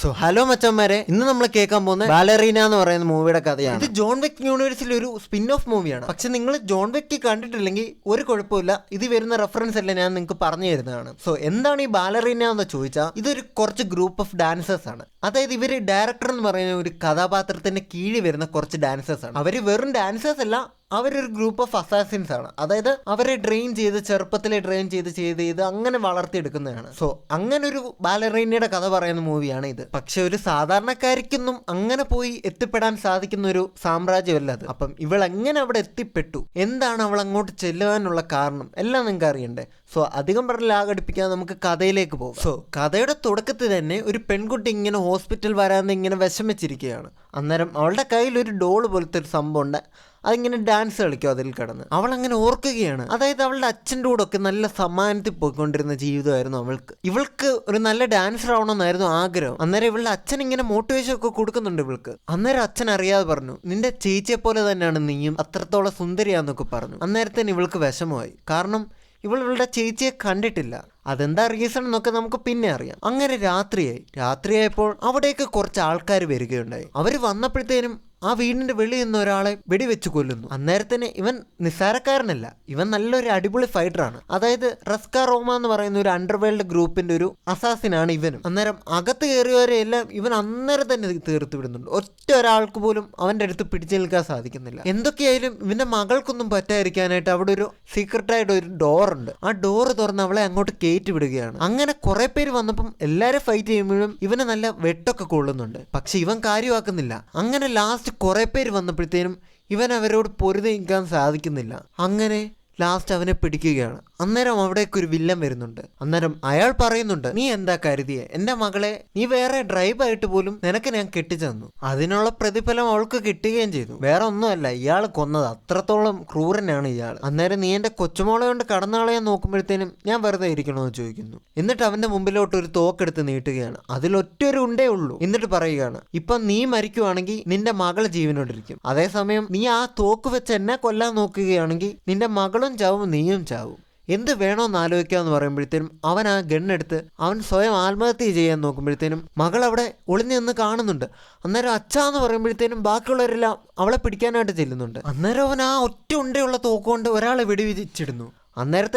So hello മച്ചന്മാരെ. ഇന്ന് നമ്മൾ കേൾക്കാൻ പോകുന്ന ബാലറീന എന്ന് പറയുന്ന മൂവിയുടെ കഥയാണ്. ഇത് ജോൺ വെക് യൂണിവേഴ്സിൽ ഒരു സ്പിൻ ഓഫ് മൂവിയാണ്. പക്ഷെ നിങ്ങൾ ജോൺ വെക്ക് കണ്ടിട്ടില്ലെങ്കിൽ ഒരു കുഴപ്പമില്ല ഇത് വരുന്ന റെഫറൻസ് അല്ല ഞാൻ നിങ്ങൾക്ക് പറഞ്ഞു തരുന്നതാണ്. സോ എന്താണ് ഈ ബാലറീന എന്ന് ചോദിച്ചാൽ ഇതൊരു കുറച്ച് ഗ്രൂപ്പ് ഓഫ് ഡാൻസേഴ്സ് ആണ്. അതായത് ഇവർ ഡയറക്ടർ എന്ന് പറയുന്ന ഒരു കഥാപാത്രത്തിന്റെ കീഴിൽ വരുന്ന കുറച്ച് ഡാൻസേഴ്സ് ആണ്. അവർ വെറും ഡാൻസേഴ്സ് അല്ല അവരൊരു ഗ്രൂപ്പ് ഓഫ് അസാസിൻസ് ആണ്. അതായത് അവരെ ഡ്രെയിൻ ചെയ്ത് ചെറുപ്പത്തിലെ ഡ്രെയിൻ ചെയ്ത് ചെയ്ത് ചെയ്ത് അങ്ങനെ വളർത്തിയെടുക്കുന്നതാണ്. സോ അങ്ങനെ ഒരു ബാലറീനയുടെ കഥ പറയുന്ന മൂവിയാണ് ഇത്. പക്ഷെ ഒരു സാധാരണക്കാരിക്കൊന്നും അങ്ങനെ പോയി എത്തിപ്പെടാൻ സാധിക്കുന്ന ഒരു സാമ്രാജ്യമല്ല അത്. അപ്പം ഇവൾ എങ്ങനെ അവിടെ എത്തിപ്പെട്ടു? എന്താണ് അവൾ അങ്ങോട്ട് ചെല്ലുവാനുള്ള കാരണം? എല്ലാം നിങ്ങൾക്ക് അറിയണ്ടേ? സോ അധികം പറഞ്ഞ ലാഘടിപ്പിക്കാതെ നമുക്ക് കഥയിലേക്ക് പോകും. സോ കഥയുടെ തുടക്കത്തിൽ തന്നെ ഒരു പെൺകുട്ടി ഇങ്ങനെ ഹോസ്പിറ്റൽ വരാതെ ഇങ്ങനെ വിഷമിച്ചിരിക്കുകയാണ്. അന്നേരം അവളുടെ കയ്യിൽ ഒരു ഡോൾ പോലത്തെ ഒരു സംഭവം ഉണ്ട്. അതിങ്ങനെ ഡാൻസ് കളിക്കും അതിൽ കിടന്ന്. അവൾ അങ്ങനെ ഓർക്കുകയാണ്. അതായത് അവളുടെ അച്ഛന്റെ കൂടെ ഒക്കെ നല്ല സമ്മാനത്തിൽ പോയിക്കൊണ്ടിരുന്ന ജീവിതമായിരുന്നു അവൾക്ക്. ഇവൾക്ക് ഒരു നല്ല ഡാൻസർ ആവണമെന്നായിരുന്നു ആഗ്രഹം. അന്നേരം ഇവളുടെ അച്ഛൻ ഇങ്ങനെ മോട്ടിവേഷൻ ഒക്കെ കൊടുക്കുന്നുണ്ട് ഇവൾക്ക്. അന്നേരം അച്ഛൻ അറിയാതെ പറഞ്ഞു നിന്റെ ചേച്ചിയെ പോലെ തന്നെയാണ് നീയും അത്രത്തോളം സുന്ദരിയാന്നൊക്കെ പറഞ്ഞു. അന്നേരത്തേന് ഇവൾക്ക് വിഷമമായി. കാരണം ഇവൾ ഇവളുടെ ചേച്ചിയെ കണ്ടിട്ടില്ല. അതെന്താ റീസൺ എന്നൊക്കെ നമുക്ക് പിന്നെ അറിയാം. അങ്ങനെ രാത്രിയായി. രാത്രിയായപ്പോൾ അവിടേക്ക് കുറച്ച് ആൾക്കാർ വരികയുണ്ടായി. അവർ വന്നപ്പോഴത്തേനും ആ വീടിന്റെ വെളി നിന്ന് ഒരാളെ വെടിവെച്ച് കൊല്ലുന്നു. അന്നേരത്തിന് ഇവൻ നിസാരക്കാരനല്ല ഇവൻ നല്ലൊരു അടിപൊളി ഫൈറ്ററാണ് അതായത് റസ്ക റോമ എന്ന് പറയുന്ന ഒരു അണ്ടർവേൾഡ് ഗ്രൂപ്പിന്റെ ഒരു അസാസിനാണ് ഇവനും. അന്നേരം അകത്ത് കയറിയവരെ എല്ലാം ഇവൻ അന്നേരം തന്നെ തീർത്ത് വിടുന്നുണ്ട്. ഒറ്റ ഒരാൾക്ക് പോലും അവന്റെ അടുത്ത് പിടിച്ചു നിൽക്കാൻ സാധിക്കുന്നില്ല. എന്തൊക്കെയായാലും ഇവന്റെ മകൾക്കൊന്നും പറ്റാതിരിക്കാനായിട്ട് അവിടെ ഒരു സീക്രട്ടായിട്ട് ഒരു ഡോർ ഉണ്ട്. ആ ഡോർ തുറന്ന് അവളെ അങ്ങോട്ട് കയറ്റി വിടുകയാണ്. അങ്ങനെ കുറെ പേര് വന്നപ്പം എല്ലാരും ഫൈറ്റ് ചെയ്യുമ്പോഴും ഇവനെ നല്ല വെട്ടൊക്കെ കൊള്ളുന്നുണ്ട്. പക്ഷെ ഇവൻ കാര്യമാക്കുന്നില്ല. അങ്ങനെ ലാസ്റ്റ് കുറെ പേര് വന്നപ്പോഴത്തേനും ഇവൻ അവരോട് പൊരുതി നിൽക്കാൻ സാധിക്കുന്നില്ല. അങ്ങനെ ലാസ്റ്റ് അവനെ പിടിക്കുകയാണ്. അന്നേരം അവിടേക്ക് ഒരു വില്ലൻ വരുന്നുണ്ട്. അന്നേരം അയാൾ പറയുന്നുണ്ട് നീ എന്താ കരുതിയെ? എന്റെ മകളെ നീ വേറെ ഡ്രൈവ് ആയിട്ട് പോലും നിനക്ക് ഞാൻ കെട്ടിച്ചു തന്നു അതിനുള്ള പ്രതിഫലം അവൾക്ക് കിട്ടുകയും ചെയ്തു. വേറെ ഒന്നുമല്ല ഇയാൾ കൊന്നത് അത്രത്തോളം ക്രൂരനാണ് ഇയാൾ. അന്നേരം നീ എന്റെ കൊച്ചുമോളെ കൊണ്ട് കടന്നാളയാൻ നോക്കുമ്പോഴത്തേനും ഞാൻ വെറുതെ ഇരിക്കണമെന്ന് ചോദിക്കുന്നു. എന്നിട്ട് അവന്റെ മുമ്പിലോട്ട് ഒരു തോക്കെടുത്ത് നീട്ടുകയാണ്. അതിൽ ഒരു ഉണ്ടേ ഉള്ളൂ. എന്നിട്ട് പറയുകയാണ് ഇപ്പൊ നീ മരിക്കുവാണെങ്കിൽ നിന്റെ മകൾ ജീവനോടിരിക്കും. അതേസമയം നീ ആ തോക്ക് വെച്ച് എന്നെ കൊല്ലാൻ നോക്കുകയാണെങ്കിൽ നിന്റെ മകളും ചാവും നീയും ചാവും. എന്ത് വേണോന്ന് ആലോചിക്കാമെന്ന് പറയുമ്പോഴത്തേനും അവൻ ആ ഗണ്ണെടുത്ത് അവൻ സ്വയം ആത്മഹത്യ ചെയ്യാൻ നോക്കുമ്പോഴത്തേനും മകൾ അവിടെ ഒളിഞ്ഞു നിന്ന് കാണുന്നുണ്ട്. അന്നേരം അച്ഛാന്ന് പറയുമ്പോഴത്തേനും ബാക്കിയുള്ളവരെല്ലാം അവളെ പിടിക്കാനായിട്ട് ചെല്ലുന്നുണ്ട്. അന്നേരം അവൻ ആ ഒറ്റ ഉണ്ടയുള്ള തോക്കുകൊണ്ട് ഒരാളെ വെടിവിച്ചിടുന്നു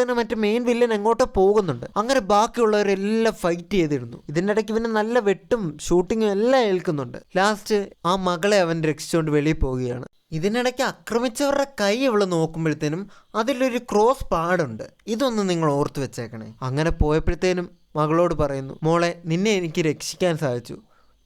തന്നെ മറ്റു മെയിൻ വില്ലൻ എങ്ങോട്ടോ പോകുന്നുണ്ട്. അങ്ങനെ ബാക്കിയുള്ളവരെല്ലാം ഫൈറ്റ് ചെയ്തിരുന്നു ഇതിന്റെ ഇടയ്ക്ക് ഇവന് നല്ല വെട്ടും ഷൂട്ടിങ്ങും എല്ലാം ഏൽക്കുന്നുണ്ട്. ലാസ്റ്റ് ആ മകളെ അവൻ രക്ഷിച്ചുകൊണ്ട് വെളിയിൽ പോവുകയാണ്. ഇതിനിടയ്ക്ക് ആക്രമിച്ചവരുടെ കൈ ഇവൾ നോക്കുമ്പോഴത്തേനും അതിലൊരു ക്രോസ് പാടുണ്ട്. ഇതൊന്ന് നിങ്ങൾ ഓർത്തു വെച്ചേക്കണേ. അങ്ങനെ പോയപ്പോഴത്തേനും മകളോട് പറയുന്നു മോളെ നിന്നെ എനിക്ക് രക്ഷിക്കാൻ സാധിച്ചു.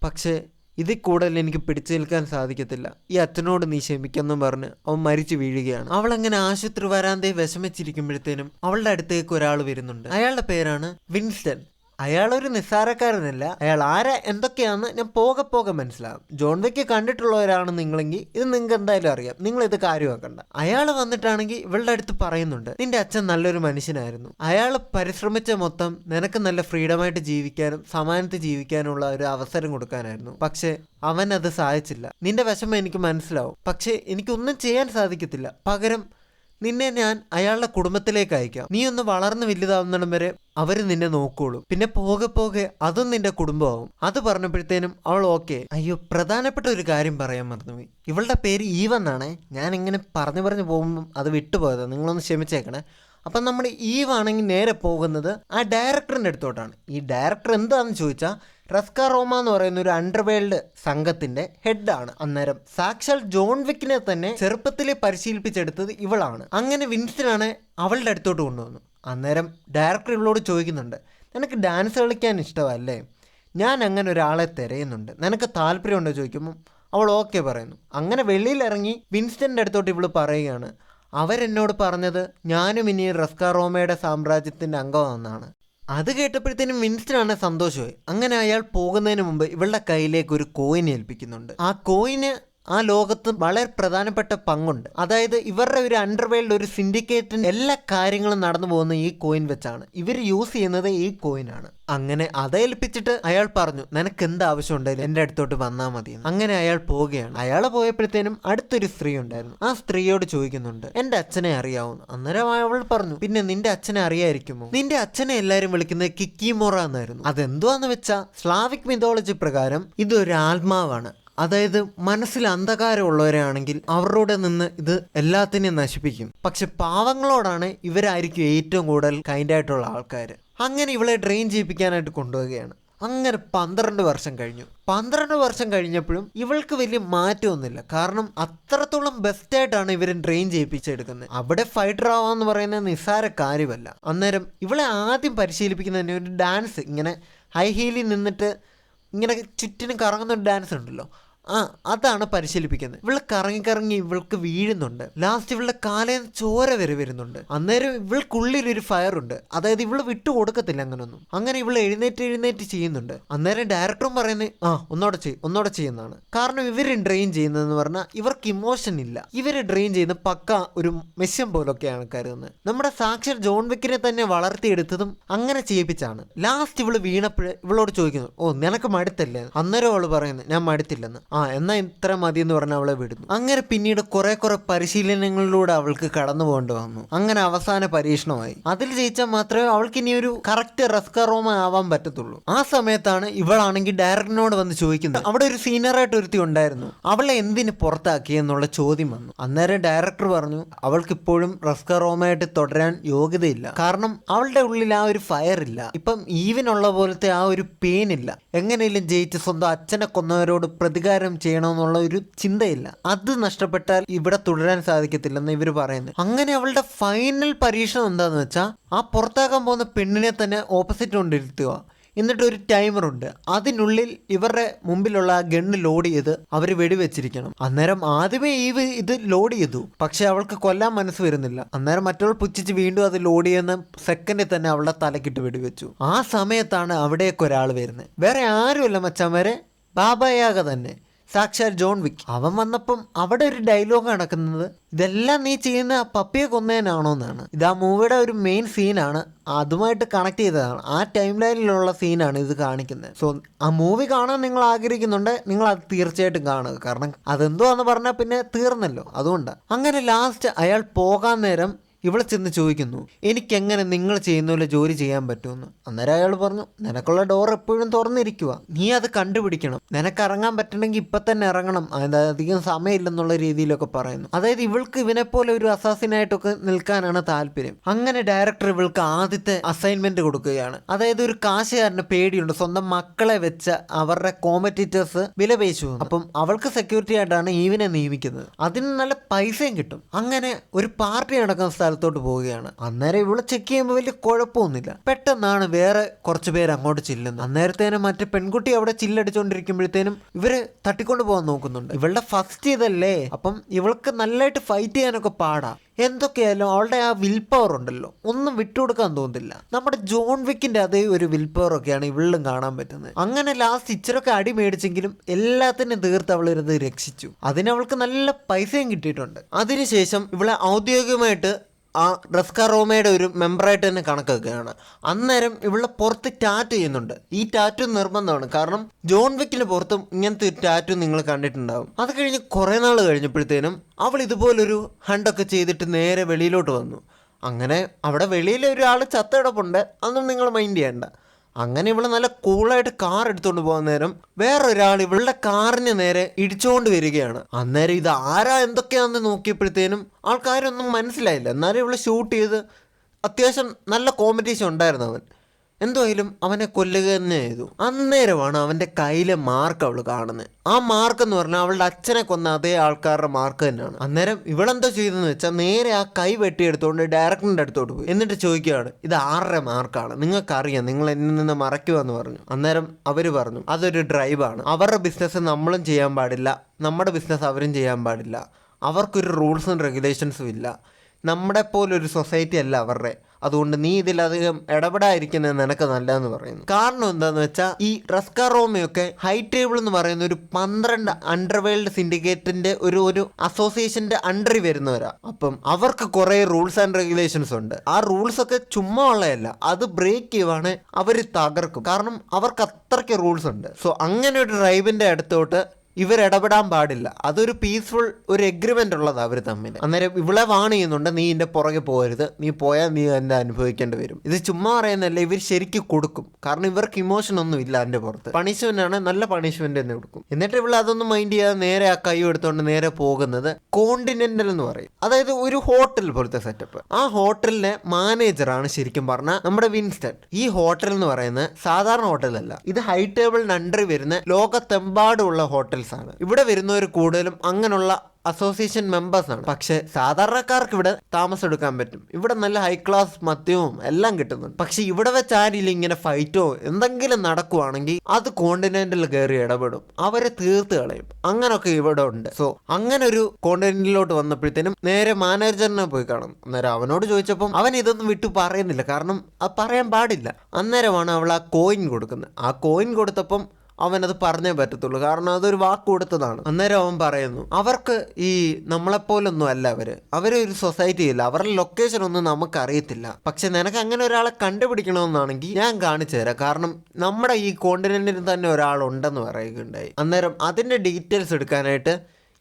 പക്ഷേ ഇതിൽ കൂടുതൽ എനിക്ക് പിടിച്ചു നിൽക്കാൻ സാധിക്കത്തില്ല. ഈ അച്ഛനോട് നീ ക്ഷമിക്കെന്നും പറഞ്ഞ് അവൻ മരിച്ചു വീഴുകയാണ്. അവൾ അങ്ങനെ ആശുപത്രി വരാന്തേ വിഷമിച്ചിരിക്കുമ്പോഴത്തേനും അവളുടെ അടുത്തേക്ക് ഒരാൾ വരുന്നുണ്ട്. അയാളുടെ പേരാണ് വിൻസ്റ്റൺ. അയാളൊരു നിസ്സാരക്കാരനല്ല. അയാൾ ആരാ എന്തൊക്കെയാന്ന് ഞാൻ പോകെ പോകെ മനസ്സിലാകും. ജോൺ വെക്ക് കണ്ടിട്ടുള്ളവരാണ് നിങ്ങളെങ്കിൽ ഇത് നിങ്ങൾക്ക് എന്തായാലും അറിയാം. നിങ്ങൾ ഇത് കാര്യമാക്കണ്ട. അയാൾ വന്നിട്ടാണെങ്കിൽ ഇവളുടെ അടുത്ത് പറയുന്നുണ്ട്. നിന്റെ അച്ഛൻ നല്ലൊരു മനുഷ്യനായിരുന്നു. അയാൾ പരിശ്രമിച്ച മൊത്തം നിനക്ക് നല്ല ഫ്രീഡമായിട്ട് ജീവിക്കാനും സമാനത്ത് ജീവിക്കാനുള്ള ഒരു അവസരം കൊടുക്കാനായിരുന്നു. പക്ഷേ അവൻ അത് സാധിച്ചില്ല. നിന്റെ വിഷമം എനിക്ക് മനസ്സിലാവും. പക്ഷേ എനിക്കൊന്നും ചെയ്യാൻ സാധിക്കത്തില്ല. പകരം നിന്നെ ഞാൻ അയാളുടെ കുടുംബത്തിലേക്ക് അയക്കാം. നീ ഒന്ന് വളർന്ന് വലുതാവുന്നിടം വരെ അവർ നിന്നെ നോക്കോളും പിന്നെ പോകെ പോകെ അതും നിന്റെ കുടുംബമാവും. അത് പറഞ്ഞപ്പോഴത്തേനും അവൾ ഓക്കെ. അയ്യോ പ്രധാനപ്പെട്ട ഒരു കാര്യം പറയാൻ മറന്നുപോയി. ഇവളുടെ പേര് ഈവെന്നാണേ ഞാൻ ഇങ്ങനെ പറഞ്ഞു പറഞ്ഞു പോകുമ്പം അത് വിട്ടുപോയത്. നിങ്ങളൊന്ന് ക്ഷമിച്ചേക്കണേ. അപ്പം നമ്മൾ ഈവാണെങ്കിൽ നേരെ പോകുന്നത് ആ ഡയറക്ടറിന്റെ അടുത്തോട്ടാണ്. ഈ ഡയറക്ടർ എന്താണെന്ന് ചോദിച്ചാൽ റസ്ക റോമ എന്ന് പറയുന്ന ഒരു അണ്ടർവേൾഡ് സംഘത്തിന്റെ ഹെഡാണ് അന്നേരം. സാക്ഷാൽ ജോൺ വിക്കിനെ തന്നെ ചെറുപ്പത്തിലെ പരിശീലിപ്പിച്ചെടുത്തത് ഇവളാണ്. അങ്ങനെ വിൻസ്റ്റനാണ് അവളുടെ അടുത്തോട്ട് കൊണ്ടുവന്നു അന്നേരം ഡയറക്ടർ ഇവളോട് ചോദിക്കുന്നുണ്ട് നിനക്ക് ഡാൻസ് കളിക്കാൻ ഇഷ്ടമല്ലേ? ഞാൻ അങ്ങനെ ഒരാളെ തിരയുന്നുണ്ട്. നിനക്ക് താല്പര്യമുണ്ടോ? ചോദിക്കുമ്പോൾ അവൾ ഓക്കെ പറയുന്നു. അങ്ങനെ വെളിയിലിറങ്ങി വിൻസ്റ്റന്റെ അടുത്തോട്ട് ഇവൾ പറയുകയാണ് അവരെന്നോട് പറഞ്ഞത് ഞാനും ഇനി റസ്ക റോമയുടെ സാമ്രാജ്യത്തിന്റെ അംഗമാണെന്നാണ്. അത് കേട്ടപ്പോഴത്തേനും വിൻസ്റ്റനാണ് സന്തോഷമായി. അങ്ങനെ അയാൾ പോകുന്നതിന് മുമ്പ് ഇവളുടെ കയ്യിലേക്ക് ഒരു കോയിൻ ഏൽപ്പിക്കുന്നുണ്ട്. ആ കോയിന് ആ ലോകത്ത് വളരെ പ്രധാനപ്പെട്ട പങ്കുണ്ട്. അതായത് ഇവരുടെ ഒരു അണ്ടർവേൾഡ് ഒരു സിൻഡിക്കേറ്റിന് എല്ലാ കാര്യങ്ങളും നടന്നു പോകുന്ന ഈ കോയിൻ വെച്ചാണ്. ഇവർ യൂസ് ചെയ്യുന്നത് ഈ കോയിനാണ് അങ്ങനെ അതേൽപ്പിച്ചിട്ട് അയാൾ പറഞ്ഞു നിനക്ക് എന്ത് ആവശ്യം ഉണ്ടായാലും എന്റെ അടുത്തോട്ട് വന്നാൽ മതി അങ്ങനെ അയാൾ പോവുകയാണ്. അയാൾ പോയപ്പോഴത്തേനും അടുത്തൊരു സ്ത്രീ ഉണ്ടായിരുന്നു. ആ സ്ത്രീയോട് ചോദിക്കുന്നുണ്ട് എന്റെ അച്ഛനെ അറിയാവുന്നു അന്നേരം അവൾ പറഞ്ഞു പിന്നെ നിന്റെ അച്ഛനെ അറിയായിരിക്കുമോ? നിന്റെ അച്ഛനെ എല്ലാവരും വിളിക്കുന്നത് കിക്കിമോറ എന്നായിരുന്നു. അതെന്തുവാന്ന് വെച്ചാൽ സ്ലാവിക് മിതോളജി പ്രകാരം ഇതൊരു ആത്മാവാണ്. അതായത് മനസ്സിൽ അന്ധകാരമുള്ളവരാണെങ്കിൽ അവരുടെ നിന്ന് ഇത് എല്ലാത്തിനെയും നശിപ്പിക്കും. പക്ഷെ പാവങ്ങളോടാണ് ഇവരായിരിക്കും ഏറ്റവും കൂടുതൽ കൈൻഡ് ആയിട്ടുള്ള ആൾക്കാർ അങ്ങനെ ഇവളെ ഡ്രെയിൻ ചെയ്യിപ്പിക്കാനായിട്ട് കൊണ്ടുപോവുകയാണ്. അങ്ങനെ പന്ത്രണ്ട് വർഷം കഴിഞ്ഞു. പന്ത്രണ്ട് വർഷം കഴിഞ്ഞപ്പോഴും ഇവൾക്ക് വലിയ മാറ്റമൊന്നുമില്ല. കാരണം അത്രത്തോളം ബെസ്റ്റായിട്ടാണ് ഇവരെ ട്രെയിൻ ചെയ്യിപ്പിച്ചെടുക്കുന്നത്. അവിടെ ഫൈറ്റർ ആവാന്ന് പറയുന്ന നിസ്സാര കാര്യമല്ല. അന്നേരം ഇവളെ ആദ്യം പരിശീലിപ്പിക്കുന്നതിന് ഒരു ഡാൻസ് ഇങ്ങനെ ഹൈ ഹീലിൽ നിന്നിട്ട് ഇങ്ങനെ ചുറ്റിനും കറങ്ങുന്ന ഒരു ഡാൻസ് ഉണ്ടല്ലോ. ആ അതാണ് പരിശീലിപ്പിക്കുന്നത്. ഇവൾ കറങ്ങി കറങ്ങി ഇവൾക്ക് വീഴുന്നുണ്ട്. ലാസ്റ്റ് ഇവളുടെ കാലേന്ന് ചോര വരെ വരുന്നുണ്ട്. അന്നേരം ഇവൾക്കുള്ളിൽ ഒരു ഫയർ ഉണ്ട്. അതായത് ഇവൾ വിട്ടു കൊടുക്കത്തില്ല അങ്ങനൊന്നും. അങ്ങനെ ഇവൾ എഴുന്നേറ്റ് എഴുന്നേറ്റ് ചെയ്യുന്നുണ്ട്. അന്നേരം ഡയറക്ടറും പറയുന്നത് ആ ഒന്നോടെ ചെയ്യും ഒന്നോടെ ചെയ്യുന്നതാണ്. കാരണം ഇവർ ഡ്രെയിൻ ചെയ്യുന്നതെന്ന് പറഞ്ഞാൽ ഇവർക്ക് ഇമോഷൻ ഇല്ല. ഇവരെ ഡ്രെയിൻ ചെയ്യുന്ന പക്ക ഒരു മെസ്യം പോലൊക്കെയാണ് കരുതുന്നത്. നമ്മുടെ സാക്ഷർ ജോൺ വിക്കിനെ തന്നെ വളർത്തിയെടുത്തതും അങ്ങനെ ചെയ്യിപ്പിച്ചാണ്. ലാസ്റ്റ് ഇവൾ വീണപ്പോൾ ഇവളോട് ചോദിക്കുന്നു ഓ നിനക്ക് മടുത്തല്ലേ? അന്നേരം അവൾ പറയുന്നത് ഞാൻ മടുത്തില്ലെന്ന്. എന്നാ ഇത്ര മതി എന്ന് പറഞ്ഞ് അവളെ വിടുന്നു. അങ്ങനെ പിന്നീട് കുറെ കുറെ പരിശീലനങ്ങളിലൂടെ അവൾക്ക് കടന്നു പോകേണ്ടി വന്നു. അങ്ങനെ അവസാന പരീക്ഷണമായി. അതിൽ ജയിച്ചാൽ മാത്രമേ അവൾക്ക് ഇനി ഒരു കറക്റ്റ് റെസ്കറോമ ആവാൻ പറ്റത്തുള്ളൂ. ആ സമയത്താണ് ഇവളാണെങ്കിൽ ഡയറക്ടറിനോട് വന്ന് ചോദിക്കുന്നത്. അവിടെ ഒരു സീനിയറായിട്ട് ഒരുത്തി ഉണ്ടായിരുന്നു. അവളെ എന്തിന് പുറത്താക്കി എന്നുള്ള ചോദ്യം വന്നു. അന്നേരം ഡയറക്ടർ പറഞ്ഞു അവൾക്ക് ഇപ്പോഴും റെസ്കറോമയായിട്ട് തുടരാൻ യോഗ്യതയില്ല. കാരണം അവളുടെ ഉള്ളിൽ ആ ഒരു ഫയർ ഇല്ല. ഇപ്പം ഈവനുള്ള പോലത്തെ ആ ഒരു പെയിൻ ഇല്ല. എങ്ങനെയും ജയിച്ച് സ്വന്തം അച്ഛനെ കൊന്നവരോട് പ്രതികാരം ചെയ്യണമെന്നുള്ള ഒരു ചിന്തയില്ല. അത് നഷ്ടപ്പെട്ടാൽ ഇവിടെ തുടരാൻ സാധിക്കത്തില്ലെന്ന് ഇവർ പറയുന്നു അങ്ങനെ അവളുടെ ഫൈനൽ പരീക്ഷണം എന്താന്ന് വെച്ചാൽ ആ പുറത്താക്കാൻ പോകുന്ന പെണ്ണിനെ തന്നെ ഓപ്പോസിറ്റ് കൊണ്ടിരുത്തുക. എന്നിട്ട് ഒരു ടൈമർ ഉണ്ട്. അതിനുള്ളിൽ ഇവരുടെ മുമ്പിലുള്ള ആ ഗണ്ണ് ലോഡ് ചെയ്ത് അവർ വെടിവെച്ചിരിക്കണം. അന്നേരം ആദ്യമേ ഈ ഇത് ലോഡ് ചെയ്തു. പക്ഷെ അവൾക്ക് കൊല്ലാൻ മനസ്സ് വരുന്നില്ല. അന്നേരം മറ്റവൾ പുച്ഛിച്ച് വീണ്ടും അത് ലോഡ് ചെയ്യുന്ന സെക്കൻഡിൽ തന്നെ അവളുടെ തലക്കിട്ട് വെടിവെച്ചു. ആ സമയത്താണ് അവിടേക്ക് ഒരാൾ വരുന്നത്. വേറെ ആരുമല്ല മച്ചാമാരെ ബാബയാക തന്നെ. സാക്ഷാൽ ജോൺ വിക്ക് അവൻ വന്നപ്പം അവിടെ ഒരു ഡയലോഗ് നടക്കുന്നത് ഇതെല്ലാം നീ ചെയ്യുന്ന പപ്പിയെ കൊന്നേനാണോ എന്നാണ് ഇത് ആ മൂവിയുടെ ഒരു മെയിൻ സീനാണ് അതുമായിട്ട് കണക്ട് ചെയ്തതാണ്. ആ ടൈം ലൈനിലുള്ള സീനാണ് ഇത് കാണിക്കുന്നത്. സോ ആ മൂവി കാണാൻ നിങ്ങൾ ആഗ്രഹിക്കുന്നുണ്ട് നിങ്ങൾ അത് തീർച്ചയായിട്ടും കാണുക. കാരണം അതെന്തോ എന്ന് പറഞ്ഞാൽ പിന്നെ തീർന്നല്ലോ. അതുകൊണ്ട്. അങ്ങനെ ലാസ്റ്റ് അയാൾ പോകാൻ നേരം ഇവിടെ ചെന്ന് ചോദിക്കുന്നു എനിക്കെങ്ങനെ നിങ്ങൾ ചെയ്യുന്ന പോലെ ജോലി ചെയ്യാൻ പറ്റുമെന്ന്? അന്നേരം അയാൾ പറഞ്ഞു നിനക്കുള്ള ഡോർ എപ്പോഴും തുറന്നിരിക്കുക നീ അത് കണ്ടുപിടിക്കണം. നിനക്ക് ഇറങ്ങാൻ പറ്റണമെങ്കിൽ ഇപ്പം തന്നെ ഇറങ്ങണം. അധികം സമയമില്ലെന്നുള്ള രീതിയിലൊക്കെ പറയുന്നു. അതായത് ഇവൾക്ക് ഇവനെപ്പോലെ ഒരു അസാസിനായിട്ടൊക്കെ നിൽക്കാനാണ് താല്പര്യം. അങ്ങനെ ഡയറക്ടർ ഇവൾക്ക് ആദ്യത്തെ അസൈൻമെന്റ് കൊടുക്കുകയാണ്. അതായത് ഒരു കാശുകാരന് പേടിയുണ്ട്. സ്വന്തം മക്കളെ വെച്ച് അവരുടെ കോമ്പറ്റീറ്റേഴ്സ് വില പേശു അപ്പം അവൾക്ക് സെക്യൂരിറ്റി ആയിട്ടാണ് ഈവിനെ നിയമിക്കുന്നത്. അതിന് നല്ല പൈസയും കിട്ടും. അങ്ങനെ ഒരു പാർട്ടി നടക്കുന്ന സ്ഥലത്തോട്ട് പോവുകയാണ്. അന്നേരം ഇവിടെ ചെക്ക് ചെയ്യുമ്പോൾ വലിയ കുഴപ്പമൊന്നുമില്ല. പെട്ടെന്നാണ് വേറെ കുറച്ച് പേര് അങ്ങോട്ട് ചെല്ലുന്നത്. അന്നേരത്തേനും മറ്റേ പെൺകുട്ടി അവിടെ ചില്ലടിച്ചുകൊണ്ടിരിക്കുമ്പോഴത്തേനും ഇവർ തട്ടിക്കൊണ്ട് പോകാൻ നോക്കുന്നുണ്ട്. ഇവളുടെ ഫസ്റ്റ് ഇതല്ലേ? അപ്പം ഇവൾക്ക് നല്ലതായിട്ട് ഫൈറ്റ് ചെയ്യാനൊക്കെ പാടാ. എന്തൊക്കെയായാലും അവളുടെ ആ വിൽ പവർ ഉണ്ടല്ലോ. ഒന്നും വിട്ടുകൊടുക്കാൻ തോന്നുന്നില്ല. നമ്മുടെ ജോൺ വിക്കിന്റെ അതേ ഒരു വിൽ പവർ ഒക്കെയാണ് ഇവളിലും കാണാൻ പറ്റുന്നത്. അങ്ങനെ ലാസ്റ്റ് ഇച്ചിരൊക്കെ അടി മേടിച്ചെങ്കിലും എല്ലാത്തിനും തീർത്ത് അവൾ ഇരുന്ന് രക്ഷിച്ചു. അതിനവൾക്ക് നല്ല പൈസയും കിട്ടിയിട്ടുണ്ട്. അതിനുശേഷം ഇവളെ ഔദ്യോഗികമായിട്ട് ആ റസ്ക റോമയുടെ ഒരു മെമ്പറായിട്ട് തന്നെ കണക്കാക്കുകയാണ്. അന്നേരം ഇവിടെ പുറത്ത് ടാറ്റു ചെയ്യുന്നുണ്ട്. ഈ ടാറ്റു നിർബന്ധമാണ്. കാരണം ജോൺ വിക്കിന് പുറത്തും ഇങ്ങനത്തെ ഒരു ടാറ്റു നിങ്ങൾ കണ്ടിട്ടുണ്ടാവും. അത് കഴിഞ്ഞ് കുറേ നാൾ കഴിഞ്ഞപ്പോഴത്തേനും അവൾ ഇതുപോലൊരു ഹണ്ടൊക്കെ ചെയ്തിട്ട് നേരെ വെളിയിലോട്ട് വന്നു. അങ്ങനെ അവിടെ വെളിയിൽ ഒരാൾ ചത്തടപ്പുണ്ട് അതൊന്നും നിങ്ങൾ മൈൻഡ് ചെയ്യണ്ട. അങ്ങനെ ഇവൾ നല്ല കൂളായിട്ട് കാർ എടുത്തുകൊണ്ട് പോകാൻ നേരം വേറൊരാൾ ഇവളുടെ കാറിന് നേരെ ഇടിച്ചുകൊണ്ട് വരികയാണ്. അന്നേരം ഇത് ആരാ എന്തൊക്കെയാണെന്ന് നോക്കിയപ്പോഴത്തേനും ആൾക്കാരൊന്നും മനസ്സിലായില്ല. എന്നാലും ഇവൾ ഷൂട്ട് ചെയ്ത് അത്യാവശ്യം നല്ല കോമ്പറ്റീഷൻ ഉണ്ടായിരുന്നു അവൻ. എന്തായാലും അവനെ കൊല്ലുക തന്നെ ചെയ്തു. അന്നേരമാണ് അവന്റെ കയ്യിലെ മാർക്ക് അവൾ കാണുന്നത് ആ മാർക്ക് എന്ന് പറഞ്ഞാൽ അവളുടെ അച്ഛനെ കൊന്ന അതേ ആൾക്കാരുടെ മാർക്ക് തന്നെയാണ്. അന്നേരം ഇവളെന്താ ചെയ്തെന്ന് വെച്ചാൽ നേരെ ആ കൈ വെട്ടിയെടുത്തുകൊണ്ട് ഡയറക്ടറിന്റെ അടുത്തോട്ട് പോയി. എന്നിട്ട് ചോദിക്കുകയാണ് ഇത് ആരുടെ മാർക്കാണ് നിങ്ങൾക്കറിയാം നിങ്ങൾ എന്നിൽ നിന്ന് മറയ്ക്കുമെന്ന് പറഞ്ഞു. അന്നേരം അവർ പറഞ്ഞു അതൊരു ഡ്രൈവാണ് അവരുടെ ബിസിനസ് നമ്മളും ചെയ്യാൻ പാടില്ല. നമ്മുടെ ബിസിനസ് അവരും ചെയ്യാൻ പാടില്ല. അവർക്കൊരു റൂൾസും റെഗുലേഷൻസും ഇല്ല. നമ്മുടെ പോലൊരു സൊസൈറ്റി അല്ല അവരുടെ. അതുകൊണ്ട് നീ ഇതിലധികം ഇടപെടാതിരിക്കുന്നത് നിനക്ക് നല്ലതെന്ന് പറയുന്നു. കാരണം എന്താന്ന് വെച്ചാൽ ഈ റസ്കാറോമയൊക്കെ ഹൈ ടേബിൾ എന്ന് പറയുന്ന ഒരു പന്ത്രണ്ട് അണ്ടർവേൾഡ് സിൻഡിക്കേറ്റിന്റെ ഒരു ഒരു അസോസിയേഷന്റെ അണ്ടറി വരുന്നവരാ. അപ്പം അവർക്ക് കുറെ റൂൾസ് ആൻഡ് റെഗുലേഷൻസ് ഉണ്ട്. ആ റൂൾസ് ഒക്കെ ചുമ്മാ ഉള്ളതല്ല അത് ബ്രേക്ക് ചെയ്യുവാണ് അവർ തകർക്കും. കാരണം അവർക്ക് അത്രയ്ക്ക് റൂൾസ് ഉണ്ട്. സോ അങ്ങനെ ഒരു ഡ്രൈവിന്റെ അടുത്തോട്ട് ഇവർ ഇടപെടാൻ പാടില്ല. അതൊരു പീസ്ഫുൾ ഒരു എഗ്രിമെന്റ് ഉള്ളതാണ് അവർ തമ്മിൽ. അന്നേരം ഇവളെ വാൺ ചെയ്യുന്നുണ്ട് നീ എന്റെ പുറകെ പോകരുത്. നീ പോയാൽ നീ എന്നെ അനുഭവിക്കേണ്ടി വരും. ഇത് ചുമ്മാ പറയുന്നല്ല ഇവർ ശരിക്കും കൊടുക്കും. കാരണം ഇവർക്ക് ഇമോഷൻ ഒന്നും ഇല്ല എന്റെ പുറത്ത്. പണിഷ്മെന്റ് ആണ് നല്ല പണിഷ്മെന്റ് തന്നെ കൊടുക്കും. എന്നിട്ട് ഇവൾ അതൊന്നും മൈൻഡ് ചെയ്യാതെ നേരെ ആ കൈ എടുത്തുകൊണ്ട് നേരെ പോകുന്നത് കോണ്ടിനെന്റൽ എന്ന് പറയും. അതായത് ഒരു ഹോട്ടൽ പോലത്തെ സെറ്റപ്പ് ആ ഹോട്ടലിലെ മാനേജറാണ് ശരിക്കും പറഞ്ഞ നമ്മുടെ വിൻസ്റ്റൺ. ഈ ഹോട്ടൽ എന്ന് പറയുന്നത് സാധാരണ ഹോട്ടലല്ല ഇത് ഹൈ ടേബിളിന് അണ്ടറി വരുന്ന ലോകത്തെമ്പാടുമുള്ള ഹോട്ടൽസ് ആണ്. ഇവിടെ വരുന്നവർ കൂടുതലും അങ്ങനെയുള്ള അസോസിയേഷൻ മെമ്പേഴ്സ് ആണ്. പക്ഷെ സാധാരണക്കാർക്ക് ഇവിടെ താമസം എടുക്കാൻ പറ്റും. ഇവിടെ നല്ല ഹൈ ക്ലാസ് മദ്യവും എല്ലാം കിട്ടുന്നുണ്ട്. പക്ഷെ ഇവിടെ വെച്ച് ആരിലും ഇങ്ങനെ ഫൈറ്റോ എന്തെങ്കിലും നടക്കുവാണെങ്കിൽ അത് കോണ്ടിനെന്റിൽ കയറി ഇടപെടും. അവരെ തീർത്ത് കളയും. അങ്ങനൊക്കെ ഇവിടെ ഉണ്ട്. സോ അങ്ങനെ ഒരു കോണ്ടിനെന്റിലോട്ട് വന്നപ്പോഴത്തേനും നേരെ മാനേജറിനെ പോയി കാണും. അന്നേരം അവനോട് ചോദിച്ചപ്പം അവൻ ഇതൊന്നും വിട്ടു പറയുന്നില്ല. കാരണം അത് പറയാൻ പാടില്ല. അന്നേരമാണ് അവൾ ആ കോയിൻ കൊടുക്കുന്നത്. ആ കോയിൻ കൊടുത്തപ്പം അവനത് പറഞ്ഞേ പറ്റത്തുള്ളൂ. കാരണം അതൊരു വാക്ക് കൊടുത്തതാണ്. അന്നേരം അവൻ പറയുന്നു അവർക്ക് ഈ നമ്മളെപ്പോലൊന്നും അല്ല അവർ. അവരൊരു സൊസൈറ്റി ഇല്ല അവരുടെ ലൊക്കേഷൻ ഒന്നും നമുക്ക് അറിയത്തില്ല പക്ഷെ നിനക്ക് അങ്ങനെ ഒരാളെ കണ്ടുപിടിക്കണമെന്നാണെങ്കിൽ ഞാൻ കാണിച്ചു തരാം. കാരണം നമ്മുടെ ഈ കോണ്ടിനെന്റിൽ തന്നെ ഒരാളുണ്ടെന്ന് പറയുകയുണ്ടായി. അന്നേരം അതിന്റെ ഡീറ്റെയിൽസ് എടുക്കാനായിട്ട്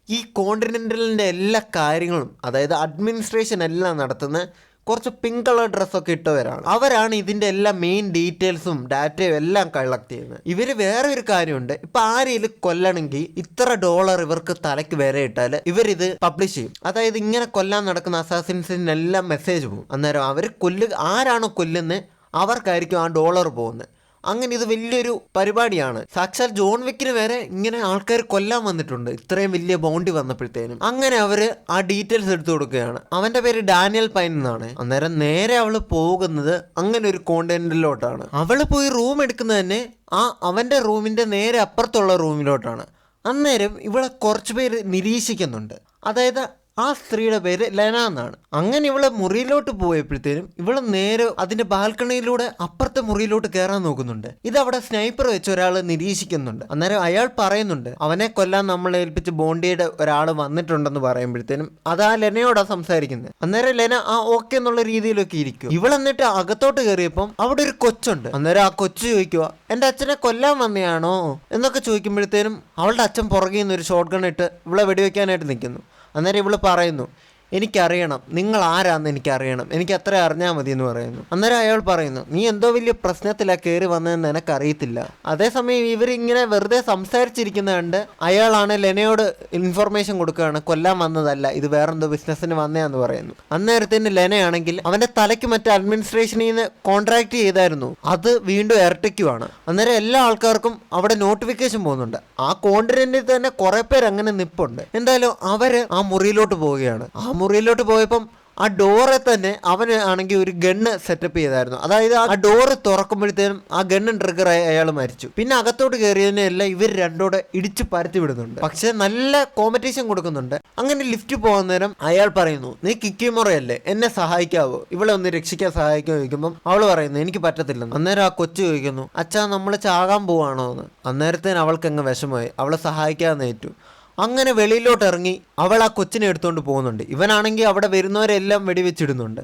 ഈ കോണ്ടിനെന്റലിന്റെ എല്ലാ കാര്യങ്ങളും അതായത് അഡ്മിനിസ്ട്രേഷൻ എല്ലാം നടത്തുന്ന കുറച്ച് പിങ്ക് കളർ ഡ്രസ്സൊക്കെ ഇട്ടവരാണ്. അവരാണ് ഇതിന്റെ എല്ലാ മെയിൻ ഡീറ്റെയിൽസും ഡാറ്റയും എല്ലാം കളക്ട് ചെയ്യുന്നത്. ഇവർ വേറെ ഒരു കാര്യമുണ്ട്. ഇപ്പൊ ആരെയും കൊല്ലണമെങ്കിൽ ഇത്ര ഡോളർ ഇവർക്ക് തലയ്ക്ക് വരെ ഇട്ടാൽ ഇവരിത് പബ്ലിഷ് ചെയ്യും. അതായത് ഇങ്ങനെ കൊല്ലാൻ നടക്കുന്ന അസാസിൻസിനെല്ലാം മെസ്സേജ് പോകും. അന്നേരം അവർ കൊല്ലുക ആരാണോ കൊല്ലുന്നത് അവർക്കായിരിക്കും ആ ഡോളർ പോകുന്നത്. അങ്ങനെ ഇത് വലിയൊരു പരിപാടിയാണ്. സാക്ഷാൽ ജോൺ വിക്കിന് വരെ ഇങ്ങനെ ആൾക്കാർ കൊല്ലാൻ വന്നിട്ടുണ്ട്. ഇത്രയും വലിയ ബോണ്ടി വന്നപ്പോഴത്തേനും. അങ്ങനെ അവർ ആ ഡീറ്റെയിൽസ് എടുത്തു കൊടുക്കുകയാണ്. അവന്റെ പേര് ഡാനിയൽ പൈൻ എന്നാണ്. അന്നേരം നേരെ അവൾ പോകുന്നത് അങ്ങനെ ഒരു കോണ്ടിനെന്റിലോട്ടാണ്. അവൾ പോയി റൂം എടുക്കുന്നത് തന്നെ ആ അവന്റെ റൂമിന്റെ നേരെ അപ്പുറത്തുള്ള റൂമിലോട്ടാണ്. അന്നേരം ഇവിടെ കുറച്ച് പേര് നിരീക്ഷിക്കുന്നുണ്ട്. അതായത് ആ സ്ത്രീയുടെ പേര് ലെന എന്നാണ്. അങ്ങനെ ഇവളെ മുറിയിലോട്ട് പോയപ്പോഴത്തേനും ഇവൾ നേരെ അതിന്റെ ബാൽക്കണിയിലൂടെ അപ്പുറത്തെ മുറിയിലോട്ട് കയറാൻ നോക്കുന്നുണ്ട്. ഇത് അവിടെ സ്നൈപ്പർ വെച്ച് ഒരാൾ നിരീക്ഷിക്കുന്നുണ്ട്. അന്നേരം അയാൾ പറയുന്നുണ്ട് അവനെ കൊല്ലാൻ നമ്മളെ ഏൽപ്പിച്ച് ബോണ്ടിയുടെ ഒരാൾ വന്നിട്ടുണ്ടെന്ന് പറയുമ്പോഴത്തേനും അത് ആ ലെനയോടാ സംസാരിക്കുന്നത് അന്നേരം ലെന ആ ഓക്കെ എന്നുള്ള രീതിയിലൊക്കെ ഇരിക്കും. ഇവൾ എന്നിട്ട് അകത്തോട്ട് കയറിയപ്പം അവിടെ ഒരു കൊച്ചുണ്ട്. അന്നേരം ആ കൊച്ചു ചോദിക്കുക എന്റെ അച്ഛനെ കൊല്ലാൻ വന്നെയാണോ? എന്നൊക്കെ ചോദിക്കുമ്പോഴത്തേനും അവളുടെ അച്ഛൻ പുറകിൽ നിന്ന് ഒരു ഷോട്ട് ഗൺ ഇട്ട് ഇവളെ വെടിവെക്കാനായിട്ട് നിൽക്കുന്നു. അന്നേരം ഇവൾ പറയുന്നു എനിക്കറിയണം. നിങ്ങൾ ആരാന്ന് എനിക്കറിയണം. എനിക്ക് അത്ര അറിഞ്ഞാൽ മതി എന്ന് പറയുന്നു. അന്നേരം അയാൾ പറയുന്നു നീ എന്തോ വലിയ പ്രശ്നത്തിലാണ് കയറി വന്നതെന്ന് എനിക്കറിയത്തില്ല അതേസമയം ഇവരിങ്ങനെ വെറുതെ സംസാരിച്ചിരിക്കുന്നത് കണ്ട് അയാളാണ് ലെനയോട് ഇൻഫർമേഷൻ കൊടുക്കുകയാണ് കൊല്ലാൻ വന്നതല്ല ഇത് വേറെന്തോ ബിസിനസ്സിന് വന്നതാന്ന് പറയുന്നു. അന്നേരത്തിന് ലെനയാണെങ്കിൽ അവന്റെ തലയ്ക്ക് മറ്റേ അഡ്മിനിസ്ട്രേഷനിൽ നിന്ന് കോൺട്രാക്ട് ചെയ്തായിരുന്നു. അത് വീണ്ടും ഇരട്ടിക്കുവാണ്. അന്നേരം എല്ലാ ആൾക്കാർക്കും അവിടെ നോട്ടിഫിക്കേഷൻ പോകുന്നുണ്ട്. ആ കോണ്ടിനെന്റിൽ തന്നെ കുറെ പേര് അങ്ങനെ നിപ്പുണ്ട്. എന്തായാലും അവർ ആ മുറിയിലോട്ട് പോവുകയാണ്. ആ മുറിയിലോട്ട് പോയപ്പം ആ ഡോറെ തന്നെ അവന് ആണെങ്കിൽ ഒരു ഗണ്ണ് സെറ്റപ്പ് ചെയ്തായിരുന്നു. അതായത് ആ ഡോറ് തുറക്കുമ്പോഴത്തേനും ആ ഗണ്ണ് ട്രിഗർ ആയി അയാൾ മരിച്ചു. പിന്നെ അകത്തോട്ട് കയറിയതിനെല്ലാം ഇവർ രണ്ടോടെ ഇടിച്ചു പരത്തി വിടുന്നുണ്ട്. പക്ഷെ നല്ല കോമ്പറ്റീഷൻ കൊടുക്കുന്നുണ്ട്. അങ്ങനെ ലിഫ്റ്റ് പോകുന്ന നേരം അയാൾ പറയുന്നു നീ കിക്കിമുറയല്ലേ? എന്നെ സഹായിക്കാവോ? ഇവളെ ഒന്ന് രക്ഷിക്കാൻ സഹായിക്കാൻ ചോദിക്കുമ്പോൾ അവൾ പറയുന്നു എനിക്ക് പറ്റത്തില്ലെന്ന്. അന്നേരം ആ കൊച്ചു ചോദിക്കുന്നു അച്ഛാ നമ്മൾ ചാകാൻ പോവാണോ എന്ന് അന്നേരത്തേന് അവൾക്ക് അങ്ങ് വിഷമമായി. അവളെ സഹായിക്കാൻ ഏറ്റു. അങ്ങനെ വെളിയിലോട്ട് ഇറങ്ങി അവൾ ആ കൊച്ചിനെ എടുത്തുകൊണ്ട് പോകുന്നുണ്ട്. ഇവനാണെങ്കിൽ അവിടെ വരുന്നവരെല്ലാം വെടിവെച്ചിടുന്നുണ്ട്.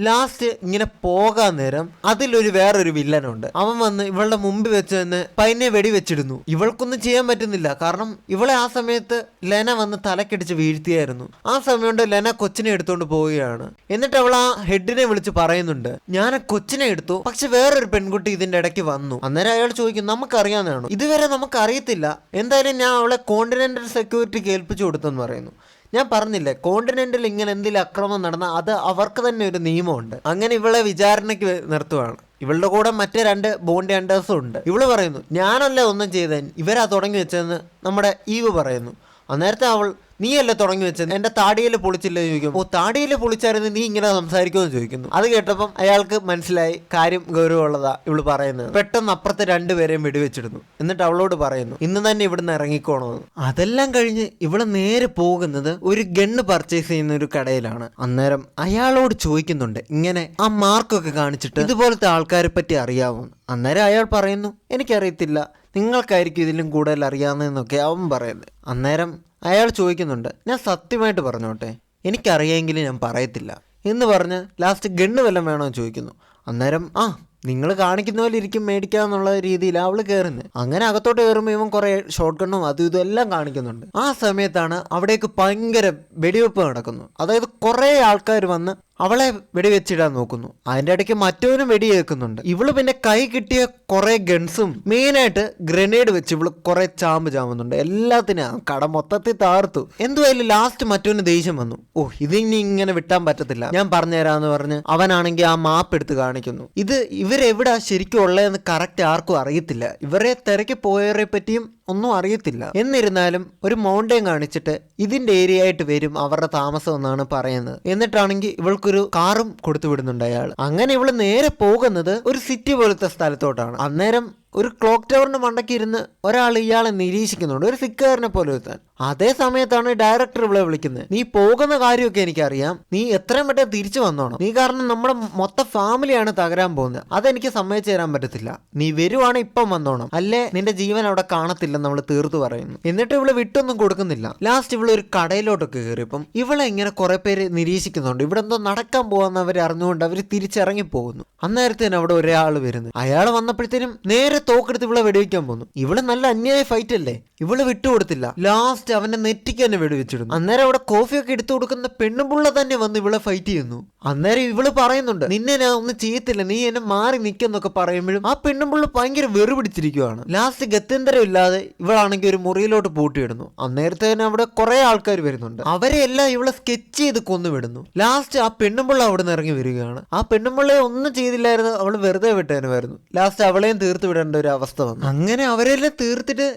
ലാസ്റ്റ് ഇങ്ങനെ പോകാൻ നേരം അതിലൊരു വേറൊരു വില്ലനുണ്ട് അവൻ വന്ന് ഇവളുടെ മുമ്പിൽ വെച്ച് തന്നെ പൈനെ വെടിവെച്ചിടുന്നു. ഇവൾക്കൊന്നും ചെയ്യാൻ പറ്റുന്നില്ല. കാരണം ഇവളെ ആ സമയത്ത് ലെന വന്ന് തലക്കടിച്ച് വീഴ്ത്തിയായിരുന്നു. ആ സമയം കൊണ്ട് ലെന കൊച്ചിനെ എടുത്തുകൊണ്ട് പോവുകയാണ്. എന്നിട്ട് അവൾ ആ ഹെഡിനെ വിളിച്ച് പറയുന്നുണ്ട്. ഞാൻ ആ കൊച്ചിനെ എടുത്തു. പക്ഷെ വേറൊരു പെൺകുട്ടി ഇതിന്റെ ഇടയ്ക്ക് വന്നു. അന്നേരം അയാൾ ചോദിക്കും നമുക്കറിയാവുന്നതാണോ? ഇതുവരെ നമുക്ക് അറിയത്തില്ല എന്തായാലും ഞാൻ അവളെ കോണ്ടിനെന്റൽ സെക്യൂരിറ്റി ഏൽപ്പിച്ചു കൊടുത്തെന്ന് പറയുന്നു. ഞാൻ പറഞ്ഞില്ലേ കോണ്ടിനെന്റിൽ ഇങ്ങനെ എന്തെങ്കിലും അക്രമം നടന്ന അത് അവർക്ക് തന്നെ ഒരു നിയമമുണ്ട്. അങ്ങനെ ഇവളെ വിചാരണയ്ക്ക് നിർത്തുവാണ്. ഇവളുടെ കൂടെ മറ്റേ രണ്ട് ബോണ്ടി അണ്ടേഴ്സും ഉണ്ട്. ഇവൾ പറയുന്നു ഞാനല്ല ഒന്നും ചെയ്തേൻ ഇവരാ തുടങ്ങി വെച്ചതെന്ന് നമ്മുടെ ഈവ് പറയുന്നു. അന്നേരത്തെ അവൾ നീയല്ലേ തുടങ്ങി വെച്ചത്? എന്റെ താടിയിൽ പൊളിച്ചില്ലേ ചോദിക്കും ഓ താടിയിൽ പൊളിച്ചായിരുന്നു നീ ഇങ്ങനെ സംസാരിക്കുമെന്ന് ചോദിക്കുന്നു. അത് കേട്ടപ്പം അയാൾക്ക് മനസ്സിലായി കാര്യം ഗൗരവമുള്ളതാ ഇവൾ പറയുന്നത്. പെട്ടെന്ന് അപ്പുറത്തെ രണ്ടുപേരെയും വെടിവെച്ചിടുന്നു. എന്നിട്ട് അവളോട് പറയുന്നു ഇന്ന് തന്നെ ഇവിടുന്ന് ഇറങ്ങിക്കോണമെന്ന് അതെല്ലാം കഴിഞ്ഞ് ഇവൾ നേരെ പോകുന്നത് ഒരു ഗണ്ണ് പർച്ചേസ് ചെയ്യുന്ന ഒരു കടയിലാണ്. അന്നേരം അയാളോട് ചോദിക്കുന്നുണ്ട് ഇങ്ങനെ ആ മാർക്കൊക്കെ കാണിച്ചിട്ട് ഇതുപോലത്തെ ആൾക്കാരെ പറ്റി അറിയാമോ അന്നേരം അയാൾ പറയുന്നു എനിക്കറിയത്തില്ല. നിങ്ങൾക്കായിരിക്കും ഇതിലും കൂടുതൽ അറിയാവുന്നതെന്നൊക്കെ അവൻ പറയുന്നത്. അന്നേരം അയാൾ ചോദിക്കുന്നുണ്ട് ഞാൻ സത്യമായിട്ട് പറഞ്ഞോട്ടെ? എനിക്കറിയാമെങ്കിലും ഞാൻ പറയത്തില്ല. എന്ന് പറഞ്ഞ് ലാസ്റ്റ് ഗണ്ണ് വല്ലതും വേണോ എന്ന് ചോദിക്കുന്നു. അന്നേരം ആ നിങ്ങൾ കാണിക്കുന്ന പോലെ ഇരിക്കും മേടിക്കാന്നുള്ള രീതിയിൽ അവൾ കയറുന്നത്. അങ്ങനെ അകത്തോട്ട് കയറുമ്പോൾ ഇവൻ കുറേ ഷോർട്ട് ഗണ്ണും അതും ഇതും എല്ലാം കാണിക്കുന്നുണ്ട്. ആ സമയത്താണ് അവിടേക്ക് ഭയങ്കര വെടിവെപ്പ് നടക്കുന്നു. അതായത് കുറേ ആൾക്കാർ വന്ന് അവളെ വെടിവെച്ചിടാൻ നോക്കുന്നു. അതിന്റെ ഇടയ്ക്ക് മറ്റവനും വെടിയേക്കുന്നുണ്ട് ഇവൾ പിന്നെ കൈ കിട്ടിയ കുറെ ഗൺസും മെയിനായിട്ട് ഗ്രനേഡ് വെച്ച് ഇവൾ കുറെ ചാമ്പ് ചാമ്പുന്നുണ്ട് എല്ലാത്തിനും കട മൊത്തത്തിൽ താർത്തു എന്തുവായാലും ലാസ്റ്റ് മറ്റവന് ദേഷ്യം വന്നു? ഓ ഇതിനി ഇങ്ങനെ വിട്ടാൻ പറ്റത്തില്ല. ഞാൻ പറഞ്ഞുതരാന്ന് പറഞ്ഞ് അവനാണെങ്കിൽ ആ മാപ്പ് എടുത്ത് കാണിക്കുന്നു. ഇത് ഇവരെവിടാ ശരിക്കും ഉള്ളതെന്ന് കറക്റ്റ് ആർക്കും അറിയത്തില്ല. ഇവരെ തിരക്കി പോയവരെ പറ്റിയും ഒന്നും അറിയത്തില്ല. എന്നിരുന്നാലും ഒരു മൗണ്ടൈൻ കാണിച്ചിട്ട് ഇതിന്റെ ഏരിയ ആയിട്ട് വരും അവരുടെ താമസം എന്നാണ് പറയുന്നത്. എന്നിട്ടാണെങ്കിൽ ഇവൾക്കൊരു കാറും കൊടുത്തു വിടുന്നുണ്ട് അയാൾ. അങ്ങനെ ഇവൾ നേരെ പോകുന്നത് ഒരു സിറ്റി പോലത്തെ സ്ഥലത്തോട്ടാണ്. അന്നേരം ഒരു ക്ലോക്ക് ടവറിന് മണ്ടയ്ക്ക് ഇരുന്ന് ഒരാൾ ഇയാളെ നിരീക്ഷിക്കുന്നുണ്ട്. ഒരു സിക്കാരനെ പോലെ ഒരുത്താൻ. അതേ സമയത്താണ് ഡയറക്ടർ ഇവിടെ വിളിക്കുന്നത്. നീ പോകുന്ന കാര്യമൊക്കെ എനിക്കറിയാം. നീ എത്രയും പെട്ടെന്ന് തിരിച്ചു വന്നോണം. നീ കാരണം നമ്മുടെ മൊത്ത ഫാമിലിയാണ് തകരാൻ പോകുന്നത്. അതെനിക്ക് സമ്മതിച്ചു തരാൻ പറ്റത്തില്ല. നീ വരുവാണ് ഇപ്പം വന്നോണം. അല്ലേ? നിന്റെ ജീവൻ അവിടെ കാണത്തില്ലെന്ന് നമ്മൾ തീർത്തു പറയുന്നു. എന്നിട്ട് ഇവൾ വിട്ടൊന്നും കൊടുക്കുന്നില്ല. ലാസ്റ്റ് ഇവൾ ഒരു കടയിലോട്ടൊക്കെ കയറി ഇപ്പം ഇവളെ ഇങ്ങനെ കുറെ പേര് നിരീക്ഷിക്കുന്നുണ്ട്. ഇവിടെ എന്തോ നടക്കാൻ പോകാന്ന് അവർ അറിഞ്ഞുകൊണ്ട് അവർ തിരിച്ചിറങ്ങി പോകുന്നു അന്നേരത്തേന് അവിടെ ഒരാൾ വരുന്നു. അയാൾ വന്നപ്പോഴത്തേനും നേരെ തോക്കെടുത്ത് ഇവളെ വെടിവെക്കാൻ പോന്നു. ഇവൾ നല്ല അന്യായ ഫൈറ്റ് അല്ലേ? ഇവൾ വിട്ടുകൊടുത്തില്ല. ലാസ്റ്റ് അവന്റെ നെറ്റിക്ക് തന്നെ വെടിവെച്ചിടുന്നു. അന്നേരം അവിടെ കോഫിയൊക്കെ എടുത്തു കൊടുക്കുന്ന പെണ്ണുപിള്ള തന്നെ വന്ന് ഇവളെ ഫൈറ്റ് ചെയ്യുന്നു. അന്നേരം ഇവൾ പറയുന്നുണ്ട് നിന്നെ ഞാൻ ഒന്നും ചെയ്യത്തില്ല. നീ എന്നെ മാറി നിൽക്കുന്നൊക്കെ പറയുമ്പോഴും ആ പെണ്ണുപിള്ള ഭയങ്കര വെറുപിടിച്ചിരിക്കുവാണ്. ലാസ്റ്റ് ഗത്യന്തരം ഇല്ലാതെ ഇവളാണെങ്കിൽ ഒരു മുറിയിലോട്ട് പൂട്ടിയിടുന്നു. അന്നേരത്തെ തന്നെ അവിടെ കുറെ ആൾക്കാർ വരുന്നുണ്ട്. അവരെ എല്ലാം ഇവളെ സ്കെച്ച് ചെയ്ത് കൊന്നുവിടുന്നു ലാസ്റ്റ് ആ പെണ്ണുമ്പിള്ള അവിടെ നിന്ന് ഇറങ്ങി വരികയാണ്. ആ പെണ്ണുമ്പിള്ളയെ ഒന്നും ചെയ്തില്ലായിരുന്നു. അവൾ വെറുതെ വിട്ടേനുമായിരുന്നു. ലാസ്റ്റ് അവളെയും തീർത്ത് വിടേണ്ട ഒരു അവസ്ഥ വന്നു. അങ്ങനെ അവരെല്ലാം തീർത്തിട്ട്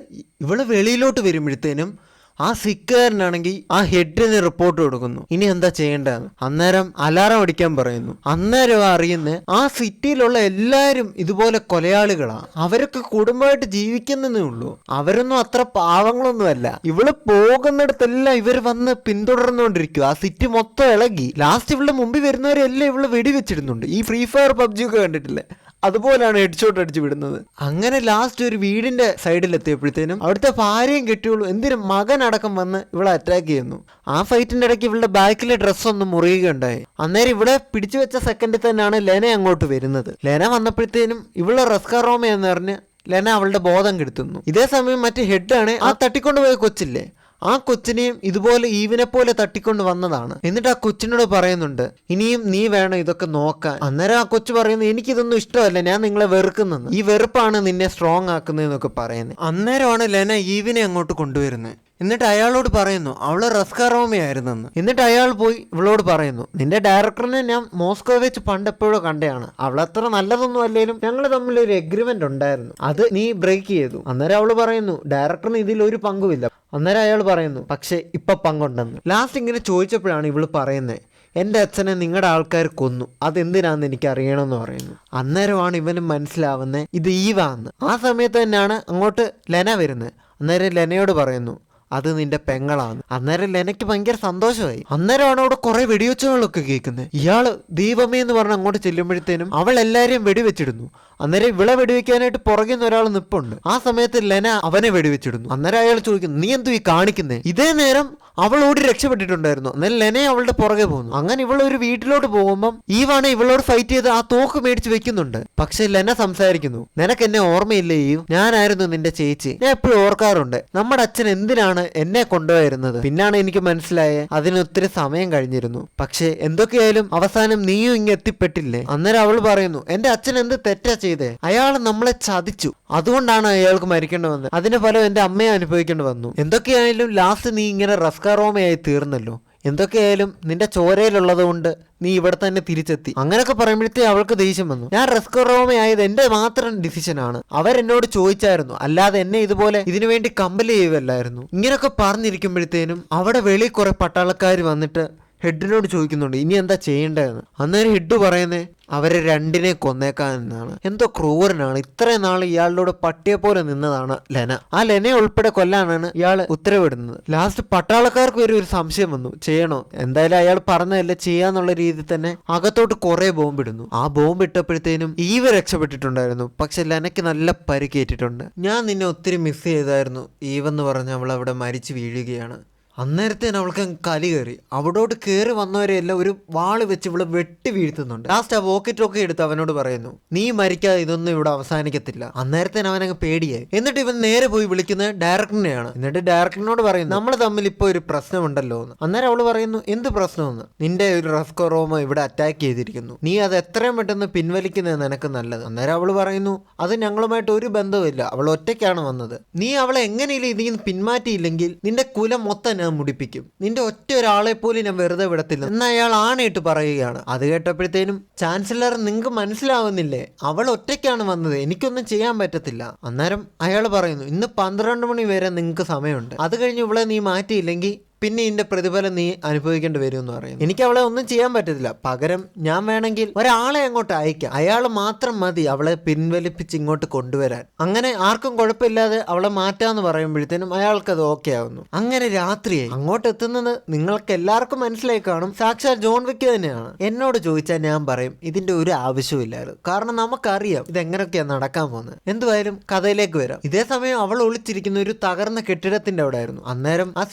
ഇവൾ വെളിയിലോട്ട് വരുമ്പോഴത്തേനും ആ സിക്കുകാരനാണെങ്കിൽ ആ ഹെഡിന് റിപ്പോർട്ട് കൊടുക്കുന്നു. ഇനി എന്താ ചെയ്യേണ്ടതെന്ന്. അന്നേരം അലാറം അടിക്കാൻ പറയുന്നു. അന്നേരം അറിയുന്ന ആ സിറ്റിയിലുള്ള എല്ലാവരും ഇതുപോലെ കൊലയാളികളാ. അവരൊക്കെ കുടുംബമായിട്ട് ജീവിക്കുന്നതേ ഉള്ളൂ. അവരൊന്നും അത്ര പാവങ്ങളൊന്നുമല്ല. ഇവൾ പോകുന്നിടത്തെല്ലാം ഇവർ വന്ന് പിന്തുടർന്നുകൊണ്ടിരിക്കും ആ സിറ്റി മൊത്തം ഇളകി. ലാസ്റ്റ് ഇവളുടെ മുമ്പിൽ വരുന്നവരെല്ലാം ഇവൾ വെടിവെച്ചിടുന്നുണ്ട്. ഈ ഫ്രീ ഫയർ പബ്ജി ഒക്കെ കണ്ടിട്ടില്ലേ? അതുപോലാണ് ഹെഡ്ഷോട്ട് അടിച്ച് വിടുന്നത്. അങ്ങനെ ലാസ്റ്റ് ഒരു വീടിന്റെ സൈഡിൽ എത്തിയപ്പോഴത്തേനും അവിടുത്തെ ഭാര്യയും കെട്ടിയുള്ളൂ എന്തിനും മകൻ അടക്കം വന്ന് ഇവളെ അറ്റാക്ക് ചെയ്യുന്നു. ആ ഫൈറ്റിന്റെ ഇടയ്ക്ക് ഇവളുടെ ബാക്കിലെ ഡ്രസ്സ് ഒന്ന് മുറിയുകയുണ്ടായി. അന്നേരം ഇവിടെ പിടിച്ചു വെച്ച സെക്കൻഡിൽ തന്നെയാണ് ലെന അങ്ങോട്ട് വരുന്നത്. ലെന വന്നപ്പോഴത്തേനും ഇവളെ റസ്കാറോമ എന്ന് പറഞ്ഞ് ലെന അവളുടെ ബോധം കെടുത്തുന്നു. ഇതേ സമയം മറ്റേ ഹെഡാണ് ആ തട്ടിക്കൊണ്ടുപോയ കൊച്ചില്ലേ? ആ കൊച്ചിനെയും ഇതുപോലെ ഈവിനെ പോലെ തട്ടിക്കൊണ്ട് വന്നതാണ്. എന്നിട്ട് ആ കൊച്ചിനോട് പറയുന്നുണ്ട് ഇനിയും നീ വേണം ഇതൊക്കെ നോക്കാൻ. അന്നേരം ആ കൊച്ചു പറയുന്നു എനിക്കിതൊന്നും ഇഷ്ടമല്ല ഞാൻ നിങ്ങളെ വെറുക്കുന്നത് ഈ വെറുപ്പാണ് നിന്നെ സ്ട്രോങ് ആക്കുന്നതെന്നൊക്കെ പറയുന്നത് അന്നേരമാണ് ലെന ഈവിനെ അങ്ങോട്ട് കൊണ്ടുവരുന്നത് എന്നിട്ട് അയാളോട് പറയുന്നു അവൾ റസ്കാറോമയായിരുന്നെന്ന്. എന്നിട്ട് അയാൾ പോയി ഇവളോട് പറയുന്നു നിന്റെ ഡയറക്ടറിനെ ഞാൻ മോസ്കോ വെച്ച് പണ്ട് കണ്ടയാണ്. അവൾ അത്ര നല്ലതൊന്നും അല്ലെങ്കിലും ഞങ്ങൾ തമ്മിൽ ഒരു എഗ്രിമെന്റ് ഉണ്ടായിരുന്നു. അത് നീ ബ്രേക്ക് ചെയ്തു. അന്നേരം അവൾ പറയുന്നു ഡയറക്ടറിന് ഇതിൽ ഒരു പങ്കുമില്ല. അന്നേരം അയാൾ പറയുന്നു പക്ഷെ ഇപ്പൊ പങ്കുണ്ടെന്ന്. ലാസ്റ്റ് ഇങ്ങനെ ചോദിച്ചപ്പോഴാണ് ഇവൾ പറയുന്നത് എന്റെ അച്ഛനെ നിങ്ങളുടെ ആൾക്കാർ കൊന്നു. അതെന്തിനാന്ന് എനിക്ക് അറിയണമെന്ന് പറയുന്നു. അന്നേരമാണ് ഇവന് മനസ്സിലാവുന്നത് ഇത് ഈവാന്ന്. ആ സമയത്ത് തന്നെയാണ് അങ്ങോട്ട് ലെന വരുന്നത് അന്നേരം ലെനയോട് പറയുന്നു അത് നിന്റെ പെങ്ങളാണ് അന്നേരം എനിക്ക് ഭയങ്കര സന്തോഷമായി. അന്നേരമാണ് അവിടെ കുറെ വെടിവെച്ചുകളൊക്കെ കേൾക്കുന്നത് ഇയാൾ ദീപമേ എന്ന് പറഞ്ഞ് അങ്ങോട്ട് ചെല്ലുമ്പോഴത്തേനും അവൾ എല്ലാരെയും വെടിവെച്ചിടുന്നു. അന്നേരം വിള വെടിവെക്കാനായിട്ട് പുറകിൽ നിന്ന് ഒരാൾ നിപ്പുണ്ട്. ആ സമയത്ത് ലെന അവനെ വെടിവെച്ചിടുന്നു. അന്നേരം അയാൾ ചോദിക്കുന്നു നീ എന്തു ഈ കാണിക്കുന്നേ? ഇതേ നേരം അവൾ ഓടി രക്ഷപ്പെട്ടിട്ടുണ്ടായിരുന്നു. എന്നാൽ ലെനെ അവളുടെ പുറകെ പോകുന്നു അങ്ങനെ ഇവൾ ഒരു വീട്ടിലോട്ട് പോകുമ്പം ഈവാണ് ഇവളോട് ഫൈറ്റ് ചെയ്ത് ആ തോക്ക് മേടിച്ച് വെക്കുന്നുണ്ട്. പക്ഷെ ലെന സംസാരിക്കുന്നു നിനക്ക് എന്നെ ഓർമ്മയില്ലേ ഈ ഞാനായിരുന്നു നിന്റെ ചേച്ചി. ഞാൻ എപ്പോഴും ഓർക്കാറുണ്ട്. നമ്മുടെ അച്ഛൻ എന്തിനാണ് എന്നെ കൊണ്ടുപോയിരുന്നത് പിന്നാണ് എനിക്ക് മനസ്സിലായേ അതിന് ഒത്തിരി സമയം കഴിഞ്ഞിരുന്നു. പക്ഷെ എന്തൊക്കെയായാലും അവസാനം നീയും ഇങ്ങ് എത്തിപ്പെട്ടില്ലേ? അന്നേരം അവൾ പറയുന്നു എന്റെ അച്ഛൻ എന്ത് തെറ്റാ ചെയ്തേ? അയാൾ നമ്മളെ ചതിച്ചു. അതുകൊണ്ടാണ് അയാൾക്ക് മരിക്കേണ്ടി വന്നത്. അതിന്റെ ഫലം എന്റെ അമ്മയെ അനുഭവിക്കേണ്ടി വന്നു. എന്തൊക്കെയായാലും ലാസ്റ്റ് നീ ഇങ്ങനെ റസ്കാറോമയായി തീർന്നല്ലോ. എന്തൊക്കെയായാലും നിന്റെ ചോരയിലുള്ളതുകൊണ്ട് നീ ഇവിടെ തന്നെ തിരിച്ചെത്തി. അങ്ങനെയൊക്കെ പറയുമ്പോഴത്തേ അവൾക്ക് ദേഷ്യം വന്നു. ഞാൻ റെസ്കോറോമയായത് എന്റെ മാത്രം ഡിസിഷനാണ് അവരെന്നോട് ചോദിച്ചായിരുന്നു. അല്ലാതെ എന്നെ ഇതുപോലെ ഇതിനുവേണ്ടി കമ്പൽ ചെയ്യുകയല്ലായിരുന്നു. ഇങ്ങനെയൊക്കെ പറഞ്ഞിരിക്കുമ്പോഴത്തേനും അവിടെ വെളിയിൽ കുറെ പട്ടാളക്കാർ വന്നിട്ട് ഹെഡിനോട് ചോദിക്കുന്നുണ്ട് ഇനി എന്താ ചെയ്യേണ്ടതെന്ന്? അന്നേരം ഹെഡ് പറയുന്നേ അവരെ രണ്ടിനെ കൊന്നേക്കാൻ എന്നാണ് എന്തോ ക്രൂരനാണ്. ഇത്രയും നാൾ ഇയാളുടെ പട്ടിയെ പോലെ നിന്നതാണ് ലെന. ആ ലെനയെ ഉൾപ്പെടെ കൊല്ലാനാണ് ഇയാൾ ഉത്തരവിടുന്നത്. ലാസ്റ്റ് പട്ടാളക്കാർക്ക് വരെ ഒരു സംശയം വന്നു. ചെയ്യണോ? എന്തായാലും അയാൾ പറഞ്ഞതല്ലേ ചെയ്യാന്നുള്ള രീതിയിൽ തന്നെ അകത്തോട്ട് കുറേ ബോംബ് ഇടുന്നു. ആ ബോംബ് ഇട്ടപ്പോഴത്തേനും ഈവ രക്ഷപ്പെട്ടിട്ടുണ്ടായിരുന്നു. പക്ഷെ ലെനയ്ക്ക് നല്ല പരിക്കേറ്റിട്ടുണ്ട്. ഞാൻ നിന്നെ ഒത്തിരി മിസ് ചെയ്തായിരുന്നു. ഈവെന്ന് പറഞ്ഞ് അവൾ അവിടെ മരിച്ചു വീഴുകയാണ്. അന്നേരത്തേന് അവൾക്ക് കലി കയറി. അവിടോട്ട് കയറി വന്നവരെയെല്ലാം ഒരു വാൾ വെച്ച് ഇവൾ വെട്ടി വീഴ്ത്തുന്നുണ്ട്. ലാസ്റ്റ് ആ പോക്കറ്റ് ഒക്കെ എടുത്ത് അവനോട് പറയുന്നു നീ മരിക്കാതെ ഇതൊന്നും ഇവിടെ അവസാനിക്കത്തില്ല. അന്നേരത്തേന് അവനങ്ങ് പേടിയായി. എന്നിട്ട് ഇവൻ നേരെ പോയി വിളിക്കുന്നത് ഡയറക്ടറിനെയാണ്. എന്നിട്ട് ഡയറക്ടറിനോട് പറയുന്നു നമ്മൾ തമ്മിൽ ഇപ്പോൾ ഒരു പ്രശ്നമുണ്ടല്ലോ എന്ന്. അന്നേരം അവൾ പറയുന്നു എന്ത് പ്രശ്നമെന്ന്? നിന്റെ ഒരു റെസ്കോറോമ ഇവിടെ അറ്റാക്ക് ചെയ്തിരിക്കുന്നു. നീ അത് എത്രയും പെട്ടെന്ന് പിൻവലിക്കുന്നത് നിനക്ക് നല്ലത്. അന്നേരം അവൾ പറയുന്നു അത് ഞങ്ങളുമായിട്ട് ഒരു ബന്ധവുമില്ല. അവൾ ഒറ്റയ്ക്കാണ് വന്നത്. നീ അവളെ എങ്ങനെയും ഇതിൽ നിന്ന് പിന്മാറ്റിയില്ലെങ്കിൽ നിന്റെ കുലം മൊത്തം ഞാൻ മുടിപ്പിക്കും. നിന്റെ ഒറ്റ ഒരാളെ പോലും ഞാൻ വെറുതെ വിടത്തില്ല. എന്ന് അയാൾ ആണയിട്ട് പറയുകയാണ്. അത് കേട്ടപ്പോഴത്തേനും ചാൻസലർ നിങ്ങൾക്ക് മനസ്സിലാവുന്നില്ലേ? അവൾ ഒറ്റയ്ക്കാണ് വന്നത്. എനിക്കൊന്നും ചെയ്യാൻ പറ്റത്തില്ല. അന്നേരം അയാൾ പറയുന്നു ഇന്ന് പന്ത്രണ്ട് മണി വരെ നിങ്ങൾക്ക് സമയമുണ്ട്. അത് കഴിഞ്ഞ് ഇവളെ നീ മാറ്റിയില്ലെങ്കിൽ പിന്നെ ഇതിന്റെ പ്രതിഫലം നീ അനുഭവിക്കേണ്ടി വരും എന്ന് പറയുന്നു. എനിക്ക് അവളെ ഒന്നും ചെയ്യാൻ പറ്റത്തില്ല. പകരം ഞാൻ വേണമെങ്കിൽ ഒരാളെ അങ്ങോട്ട് അയക്കാം. അയാൾ മാത്രം മതി അവളെ പിൻവലിപ്പിച്ച് ഇങ്ങോട്ട് കൊണ്ടുവരാൻ. അങ്ങനെ ആർക്കും കുഴപ്പമില്ലാതെ അവളെ മാറ്റാന്ന് പറയുമ്പോഴത്തേനും അയാൾക്ക് അത് ഓക്കെ ആവുന്നു. അങ്ങനെ രാത്രിയായി. അങ്ങോട്ട് എത്തുന്നത് നിങ്ങൾക്ക് എല്ലാവർക്കും മനസ്സിലായി കാണും. സാക്ഷാൽ ജോൺ വിക്ക് തന്നെയാണ്. എന്നോട് ചോദിച്ചാൽ ഞാൻ പറയും ഇതിന്റെ ഒരു ആവശ്യമില്ലായിരുന്നു കാരണം നമുക്കറിയാം ഇത് എങ്ങനെയൊക്കെയാണ് നടക്കാൻ പോകുന്നത്. എന്തുവായാലും കഥയിലേക്ക് വരാം. ഇതേ സമയം അവൾ ഒളിച്ചിരിക്കുന്ന ഒരു തകർന്ന കെട്ടിടത്തിന്റെ അവിടെ ആയിരുന്നു അന്നേരം ആ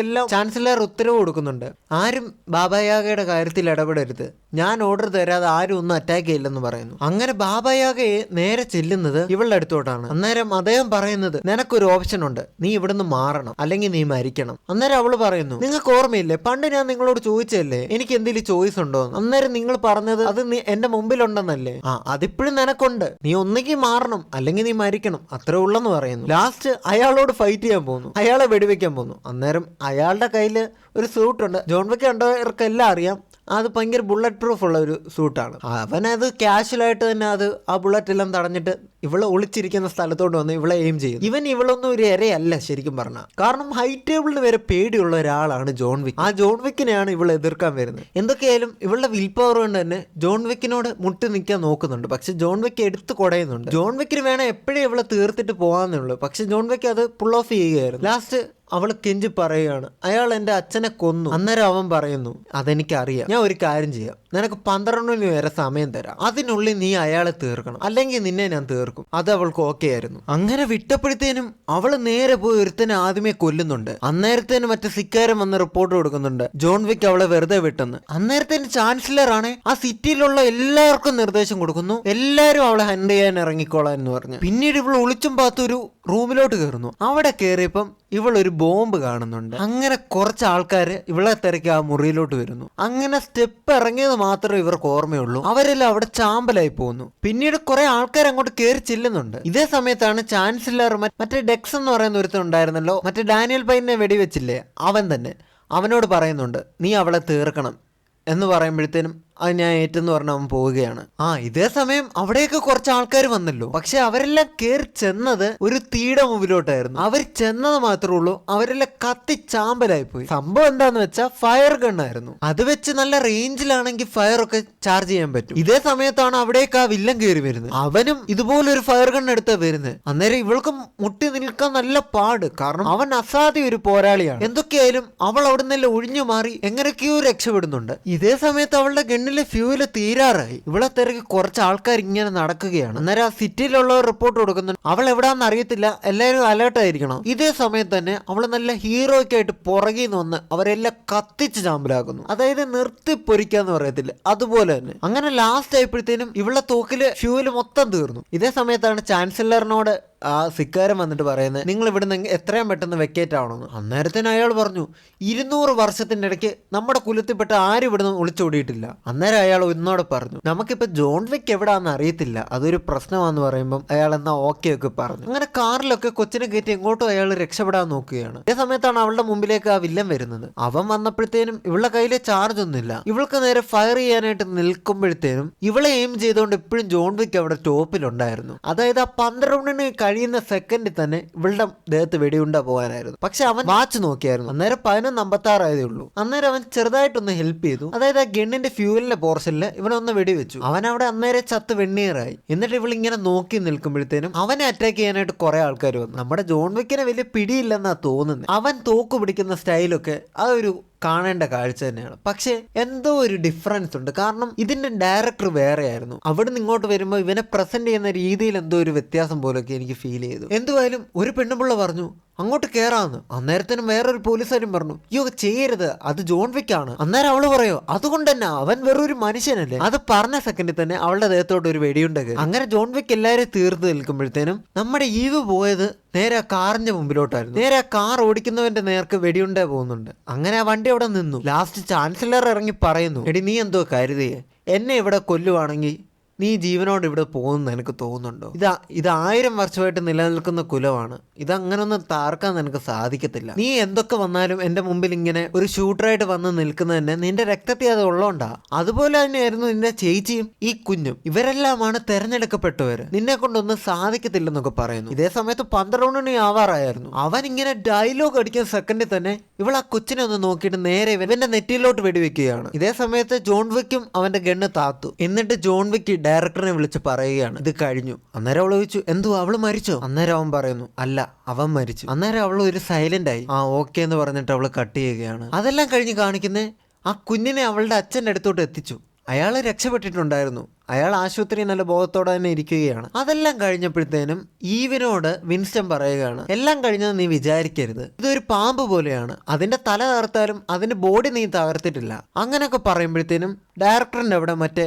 സിറ്റിയിലുള്ളവർക്കെല്ലാം ചാൻസലർ ഉത്തരവ് കൊടുക്കുന്നുണ്ട്. ആരും ബാബായാഗയുടെ കാര്യത്തിൽ ഇടപെടരുത്. ഞാൻ ഓർഡർ തരാതെ ആരും ഒന്നും അറ്റാക്ക് ചെയ്യില്ലെന്ന് പറയുന്നു. അങ്ങനെ ബാബായാഗയെ നേരെ ചെല്ലുന്നത് ഇവളുടെ അടുത്തോട്ടാണ്. അന്നേരം അദ്ദേഹം പറയുന്നത് നിനക്കൊരു ഓപ്ഷൻ ഉണ്ട്. നീ ഇവിടുന്ന് മാറണം. അല്ലെങ്കിൽ നീ മരിക്കണം. അന്നേരം അവൾ പറയുന്നു നിങ്ങൾക്ക് ഓർമ്മയില്ലേ? പണ്ട് ഞാൻ നിങ്ങളോട് ചോദിച്ചല്ലേ എനിക്ക് എന്തെങ്കിലും ചോയ്സ് ഉണ്ടോ എന്ന്?" അന്നേരം നിങ്ങൾ പറഞ്ഞത് അത് എന്റെ മുമ്പിലുണ്ടെന്നല്ലേ? ആ അതിപ്പോഴും നിനക്കുണ്ട്. നീ ഒന്നെങ്കിൽ മാറണം. അല്ലെങ്കിൽ നീ മരിക്കണം. അത്രേ ഉള്ളെന്ന് പറയുന്നു. ലാസ്റ്റ് അയാളോട് ഫൈറ്റ് ചെയ്യാൻ പോകുന്നു അയാളെ വെടിവെക്കാൻ പോകുന്നു അന്നേരം അയാളുടെ കയ്യിൽ ഒരു സൂട്ടുണ്ട്. ജോൺ വിക്ക് കണ്ടവർക്കെല്ലാം അറിയാം. അത് ഭയങ്കര ബുള്ളറ്റ് പ്രൂഫ് ഉള്ള ഒരു സൂട്ടാണ് അവനത് ക്യാഷ്വലായിട്ട് തന്നെ അത് ആ ബുള്ളറ്റ് എല്ലാം തടഞ്ഞിട്ട് ഇവളെ ഒളിച്ചിരിക്കുന്ന സ്ഥലത്തോട്ട് വന്ന് ഇവളെ എയിം ചെയ്യും ഇവൻ ഇവളൊന്നും ഒരു ഇരയല്ല ശരിക്കും പറഞ്ഞ. കാരണം ഹൈ ടേബിളിന് വരെ പേടിയുള്ള ഒരാളാണ് ജോൺ വിക്ക് ആ ജോൺ വിക്കിനെയാണ് ഇവൾ എതിർക്കാൻ വരുന്നത്. എന്തൊക്കെയായാലും ഇവളുടെ വിൽ പവർ കൊണ്ട് തന്നെ ജോൺ വിക്കിനോട് മുട്ടി നിൽക്കാൻ നോക്കുന്നുണ്ട്. പക്ഷെ ജോൺ വിക്ക് എടുത്ത് കുടയുന്നുണ്ട്. ജോൺ വിക്കിന് വേണം എപ്പോഴും ഇവളെ തീർത്തിട്ട് പോകാന്നുള്ളൂ. പക്ഷെ ജോൺ വിക്ക് അത് പുൾ ഓഫ് ചെയ്യുകയായിരുന്നു. ലാസ്റ്റ് അവൾ കെഞ്ചി പറയുകയാണ് അയാൾ എന്റെ അച്ഛനെ കൊന്നു. അന്നേരം അവൻ പറയുന്നു അതെനിക്കറിയാം. ഞാൻ ഒരു കാര്യം ചെയ്യാം. നിനക്ക് പന്ത്രണ്ട് മണി വരെ സമയം തരാം. അതിനുള്ളിൽ നീ അയാളെ തീർക്കണം. അല്ലെങ്കിൽ നിന്നെ ഞാൻ തീർക്കും. അത് അവൾക്ക് ഓക്കെ ആയിരുന്നു. അങ്ങനെ വിട്ടപ്പോഴത്തേനും അവൾ നേരെ പോയി ഒരുത്തനെ ആദ്യമേ കൊല്ലുന്നുണ്ട്. അന്നേരത്തേനും മറ്റേ സിക്കാരം വന്ന് റിപ്പോർട്ട് കൊടുക്കുന്നുണ്ട്. ജോൺ വിക്ക് അവളെ വെറുതെ വിട്ടെന്ന്. അന്നേരത്തേന് ചാൻസലർ ആണ് ആ സിറ്റിയിലുള്ള എല്ലാവർക്കും നിർദ്ദേശം കൊടുക്കുന്നു. എല്ലാവരും അവളെ ഹാൻഡ് ചെയ്യാൻ ഇറങ്ങിക്കോളാം എന്ന് പറഞ്ഞു. പിന്നീട് ഇവൾ ഒളിച്ചും പാത്തൊരു റൂമിലോട്ട് കയറുന്നു. അവിടെ കയറിയപ്പം ഇവളൊരു ബോംബ് കാണുന്നുണ്ട്. അങ്ങനെ കുറച്ച് ആൾക്കാർ ഇവളെ തിരക്കി ആ മുറിയിലോട്ട് വരുന്നു. അങ്ങനെ സ്റ്റെപ്പ് ഇറങ്ങിയത് മാത്രമേ ഇവർക്ക് ഓർമ്മയുള്ളൂ. അവരെല്ലാം അവിടെ ചാമ്പലായി പോകുന്നു പിന്നീട് കുറെ ആൾക്കാർ അങ്ങോട്ട് കയറി ചെല്ലുന്നുണ്ട്. ഇതേ സമയത്താണ് ചാൻസലർ മറ്റേ ഡെക്സ് എന്ന് പറയുന്ന ഒരുത്തൻ ഉണ്ടായിരുന്നല്ലോ മറ്റേ ഡാനിയൽ പൈനെ വെടിവെച്ചില്ലേ? അവൻ തന്നെ. അവനോട് പറയുന്നുണ്ട് നീ അവളെ തീർക്കണം. എന്ന് പറയുമ്പോഴത്തേനും ഞാൻ ഏറ്റെന്ന് പറഞ്ഞ് അവൻ പോവുകയാണ്. ആ ഇതേ സമയം അവിടെയൊക്കെ കുറച്ച് ആൾക്കാർ വന്നല്ലോ. പക്ഷെ അവരെല്ലാം കയറി ചെന്നത് ഒരു തീയുടെ മുമ്പിലോട്ടായിരുന്നു. അവർ ചെന്നത് മാത്രമേ ഉള്ളൂ അവരെല്ലാം കത്തി ചാമ്പലായി പോയി സംഭവം എന്താന്ന് വെച്ചാൽ ഫയർ ഗണ്ണായിരുന്നു അത് വെച്ച് നല്ല റേഞ്ചിലാണെങ്കിൽ ഫയർ ഒക്കെ ചാർജ് ചെയ്യാൻ പറ്റും. ഇതേ സമയത്താണ് അവിടേക്ക് ആ വില്ലൻ കയറി വരുന്നത്. അവനും ഇതുപോലൊരു ഫയർ ഗൺ എടുത്താ വരുന്നത്. അന്നേരം ഇവൾക്കും മുട്ടി നിൽക്കാൻ നല്ല പാട്. കാരണം അവൻ അസാധ്യ ഒരു പോരാളിയാണ്. എന്തൊക്കെയായാലും അവൾ അവിടെ നിന്നെല്ലാം ഒഴിഞ്ഞു മാറി എങ്ങനെയൊക്കെയോ രക്ഷപ്പെടുന്നുണ്ട്. ഇതേ സമയത്ത് അവളുടെ ഗണ്ണിലെ ഫ്യൂൽ തീരാറായി ഇവളെ തിരക്ക് കുറച്ച് ആൾക്കാർ ഇങ്ങനെ നടക്കുകയാണ്. അന്നേരം ആ സിറ്റിയിലുള്ളവർ റിപ്പോർട്ട് കൊടുക്കുന്നുണ്ട്. അവൾ എവിടാന്ന് അറിയത്തില്ല. എല്ലാവരും അലേർട്ട് ആയിരിക്കണം. ഇതേ സമയത്ത് തന്നെ അവൾ നല്ല ഹീറോയ്ക്ക് ആയിട്ട് പുറകിൽ നിന്ന് വന്ന് അവരെല്ലാം കത്തിച്ച് ചാമ്പലാക്കുന്നു. അതായത് നിർത്തി പൊരിക്കാന്ന് പറയത്തില്ല. അതുപോലെ തന്നെ. അങ്ങനെ ലാസ്റ്റ് ആയപ്പോഴത്തേനും ഇവളുടെ തൂക്കിൽ ഫ്യൂൽ മൊത്തം തീർന്നു. ഇതേ സമയത്താണ് ചാൻസലറിനോട് ആ സിക്കാരൻ വന്നിട്ട് പറയുന്നത് നിങ്ങൾ ഇവിടുന്ന് എങ് എത്രയും പെട്ടെന്ന് വെക്കേറ്റ് ആവണമെന്ന്. അന്നേരത്തിന് അയാൾ പറഞ്ഞു ഇരുന്നൂറ് വർഷത്തിന്റെ ഇടയ്ക്ക് നമ്മുടെ കുലത്തിൽപ്പെട്ട ആരും ഇവിടുന്ന് ഒളിച്ചോടിയിട്ടില്ല. അന്നേരം അയാൾ ഒന്നോടെ പറഞ്ഞു നമുക്കിപ്പോ ജോൺ വിക്ക് എവിടാന്ന് അറിയത്തില്ല. അതൊരു പ്രശ്നമാന്ന് പറയുമ്പോൾ അയാൾ എന്നാ ഓക്കെ ഒക്കെ പറഞ്ഞു. അങ്ങനെ കാറിലൊക്കെ കൊച്ചിനെ കയറ്റി എങ്ങോട്ടും അയാൾ രക്ഷപ്പെടാൻ നോക്കുകയാണ്. അതേ സമയത്താണ് അവളുടെ മുമ്പിലേക്ക് ആ വില്ലൻ വരുന്നത്. അവൻ വന്നപ്പോഴത്തേനും ഇവളുടെ കയ്യിലെ ചാർജ് ഒന്നുമില്ല. ഇവൾക്ക് നേരെ ഫയർ ചെയ്യാനായിട്ട് നിൽക്കുമ്പോഴത്തേനും ഇവളെ എയിം ചെയ്തുകൊണ്ട് എപ്പോഴും ജോൺ വിക്ക് അവിടെ ടോപ്പിലുണ്ടായിരുന്നു. അതായത് ആ പന്ത്രണ്ടിന് കഴിയുന്ന സെക്കൻഡിൽ തന്നെ ഇവളുടെ ദേഹത്ത് വെടിയുണ്ട പോകാനായിരുന്നു. പക്ഷെ അവൻ വാച്ച് നോക്കിയായിരുന്നു. അന്നേരം പതിനൊന്ന് അമ്പത്താറായതേ ഉള്ളൂ. അന്നേരം അവൻ ചെറുതായിട്ടൊന്ന് ഹെൽപ്പ് ചെയ്തു. അതായത് ആ ഗണ്ണിന്റെ ഫ്യൂവലിന്റെ പോർഷനിൽ ഇവനൊന്ന് വെടിവെച്ചു. അവൻ അവിടെ അന്നേരം ചത്ത് വെണ്ണീറായി. എന്നിട്ട് ഇവൾ ഇങ്ങനെ നോക്കി നിൽക്കുമ്പോഴത്തേനും അവനെ അറ്റാക്ക് ചെയ്യാനായിട്ട് കുറെ ആൾക്കാർ വന്നു. നമ്മുടെ ജോൺ വിക്കിനെ വലിയ പിടിയില്ലെന്നാ തോന്നുന്നത് അവൻ തോക്ക് പിടിക്കുന്ന സ്റ്റൈലൊക്കെ ആ ഒരു കാണേണ്ട കാഴ്ച തന്നെയാണ്. പക്ഷെ എന്തോ ഒരു ഡിഫറൻസ് ഉണ്ട്. കാരണം ഇതിന്റെ ഡയറക്ടർ വേറെയായിരുന്നു. അവിടെ ഇങ്ങോട്ട് വരുമ്പോൾ ഇവനെ പ്രസന്റ് ചെയ്യുന്ന രീതിയിൽ എന്തോ ഒരു വ്യത്യാസം പോലൊക്കെ എനിക്ക് ഫീൽ ചെയ്തു. എന്തുവായാലും ഒരു പെണ്ണുപിള്ള പറഞ്ഞു അങ്ങോട്ട് കയറാന്ന് അന്നേരത്തിനും വേറൊരു പോലീസുകാരും പറഞ്ഞു അയ്യോ ചെയ്യരുത്. അത് ജോൺ വിക്കാണ് അന്നേരം അവൾ പറയോ അതുകൊണ്ട് തന്നെ അവൻ വെറൊരു മനുഷ്യനല്ലേ? അത് പറഞ്ഞ സെക്കൻഡിൽ തന്നെ അവളുടെ ദേഹത്തോട്ട് ഒരു വെടിയുണ്ട. കയറി അങ്ങനെ ജോൺ വിക്ക് എല്ലാവരും തീർത്ത് നിൽക്കുമ്പോഴത്തേനും നമ്മുടെ ഈവ് പോയത് നേരെ ആ കാറിന്റെ മുമ്പിലോട്ടായിരുന്നു. നേരെ ആ കാർ ഓടിക്കുന്നവന്റെ നേർക്ക് വെടിയുണ്ടേ പോകുന്നുണ്ട്. അങ്ങനെ ആ വണ്ടി അവിടെ നിന്നു. ലാസ്റ്റ് ചാൻസലർ ഇറങ്ങി പറയുന്നു എടി നീ എന്തോ കരുതിയേ? എന്നെ ഇവിടെ കൊല്ലുവാണെങ്കിൽ നീ ജീവനോട് ഇവിടെ പോകുമെന്ന് എനിക്ക് തോന്നുന്നുണ്ടോ? ഇതാ ഇത് ആയിരം വർഷമായിട്ട് നിലനിൽക്കുന്ന കുലമാണ്. ഇതങ്ങനൊന്നും താർക്കാൻ നിനക്ക് സാധിക്കത്തില്ല. നീ എന്തൊക്കെ വന്നാലും എന്റെ മുമ്പിൽ ഇങ്ങനെ ഒരു ഷൂട്ടറായിട്ട് വന്ന് നിൽക്കുന്നത് തന്നെ നിന്റെ രക്തത്തിൽ അത് ഉള്ളോണ്ടാ അതുപോലെ തന്നെയായിരുന്നു നിന്റെ ചേച്ചിയും ഈ കുഞ്ഞും. ഇവരെല്ലാമാണ് തെരഞ്ഞെടുക്കപ്പെട്ടവർ നിന്നെ കൊണ്ടൊന്നും സാധിക്കത്തില്ലെന്നൊക്കെ പറയുന്നു. ഇതേ സമയത്ത് പന്ത്രണ്ടിന് ആവാറായിരുന്നു. അവൻ ഇങ്ങനെ ഡയലോഗ് അടിക്കുന്ന സെക്കൻഡിൽ തന്നെ ഇവൾ ആ കൊച്ചിനെ ഒന്ന് നോക്കിയിട്ട് നേരെ ഇവന്റെ നെറ്റിയിലോട്ട് വെടിവെക്കുകയാണ്. ഇതേ സമയത്ത് ജോൺ വിക്കും അവന്റെ ഗണ്ണ് താത്തു. എന്നിട്ട് ജോൺ വിക്ക് ഡയറക്ടറിനെ വിളിച്ച് പറയുകയാണ്. ഇത് കഴിഞ്ഞു. അന്നേരം അവൾ ചോദിച്ചു എന്തോ അവൾ മരിച്ചോ? അന്നേരം അവൻ പറയുന്നു അല്ല അവൻ മരിച്ചു. അന്നേരം അവൾ ഒരു സൈലന്റ് ആയി ആ ഓക്കെ എന്ന് പറഞ്ഞിട്ട് അവൾ കട്ട് ചെയ്യുകയാണ്. അതെല്ലാം കഴിഞ്ഞ് കാണിക്കുന്നേ ആ കുഞ്ഞിനെ അവളുടെ അച്ഛന്റെ അടുത്തോട്ട് എത്തിച്ചു. അയാൾ രക്ഷപ്പെട്ടിട്ടുണ്ടായിരുന്നു. അയാൾ ആശുപത്രി നല്ല ബോധത്തോടെ തന്നെ ഇരിക്കുകയാണ്. അതെല്ലാം കഴിഞ്ഞപ്പോഴത്തേനും ഈവിനോട് വിൻസ്റ്റൺ പറയുകയാണ് എല്ലാം കഴിഞ്ഞത് നീ വിചാരിക്കരുത്. ഇതൊരു പാമ്പ് പോലെയാണ്. അതിന്റെ തല തകർത്താലും അതിന്റെ ബോഡി നീ തകർത്തിട്ടില്ല. അങ്ങനെയൊക്കെ പറയുമ്പോഴത്തേനും ഡയറക്ടറിന്റെ അവിടെ മറ്റേ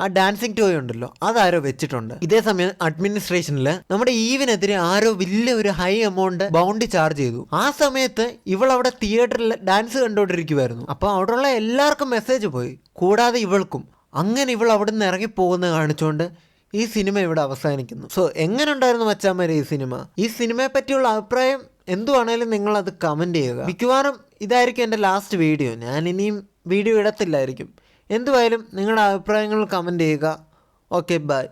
ആ ഡാൻസിങ് ടോയ് ഉണ്ടല്ലോ അതാരോ വെച്ചിട്ടുണ്ട്. ഇതേ സമയം അഡ്മിനിസ്ട്രേഷനിൽ നമ്മുടെ ഈവിനെതിരെ ആരോ വലിയ ഒരു ഹൈ എമൗണ്ട് ബൗണ്ടി ചാർജ് ചെയ്തു. ആ സമയത്ത് അവിടെ തിയേറ്ററിൽ ഡാൻസ് കണ്ടുകൊണ്ടിരിക്കുമായിരുന്നു അപ്പൊ അവിടെയുള്ള എല്ലാവർക്കും മെസ്സേജ് പോയി. കൂടാതെ ഇവൾക്കും. അങ്ങനെ ഇവൾ അവിടെ നിന്ന് ഇറങ്ങിപ്പോകുന്നത് കാണിച്ചുകൊണ്ട് ഈ സിനിമ ഇവിടെ അവസാനിക്കുന്നു. സോ എങ്ങനെ ഉണ്ടായിരുന്നു മച്ചാമാരെ ഈ സിനിമ? ഈ സിനിമയെ പറ്റിയുള്ള അഭിപ്രായം എന്തുവാണേലും അത് കമന്റ് ചെയ്യുക. മിക്കവാറും ഇതായിരിക്കും എന്റെ ലാസ്റ്റ് വീഡിയോ ഞാൻ ഇനിയും വീഡിയോ ഇടത്തില്ലായിരിക്കും. എന്തുവായാലും നിങ്ങളുടെ അഭിപ്രായങ്ങൾ കമന്റ് ചെയ്യുക. Okay bye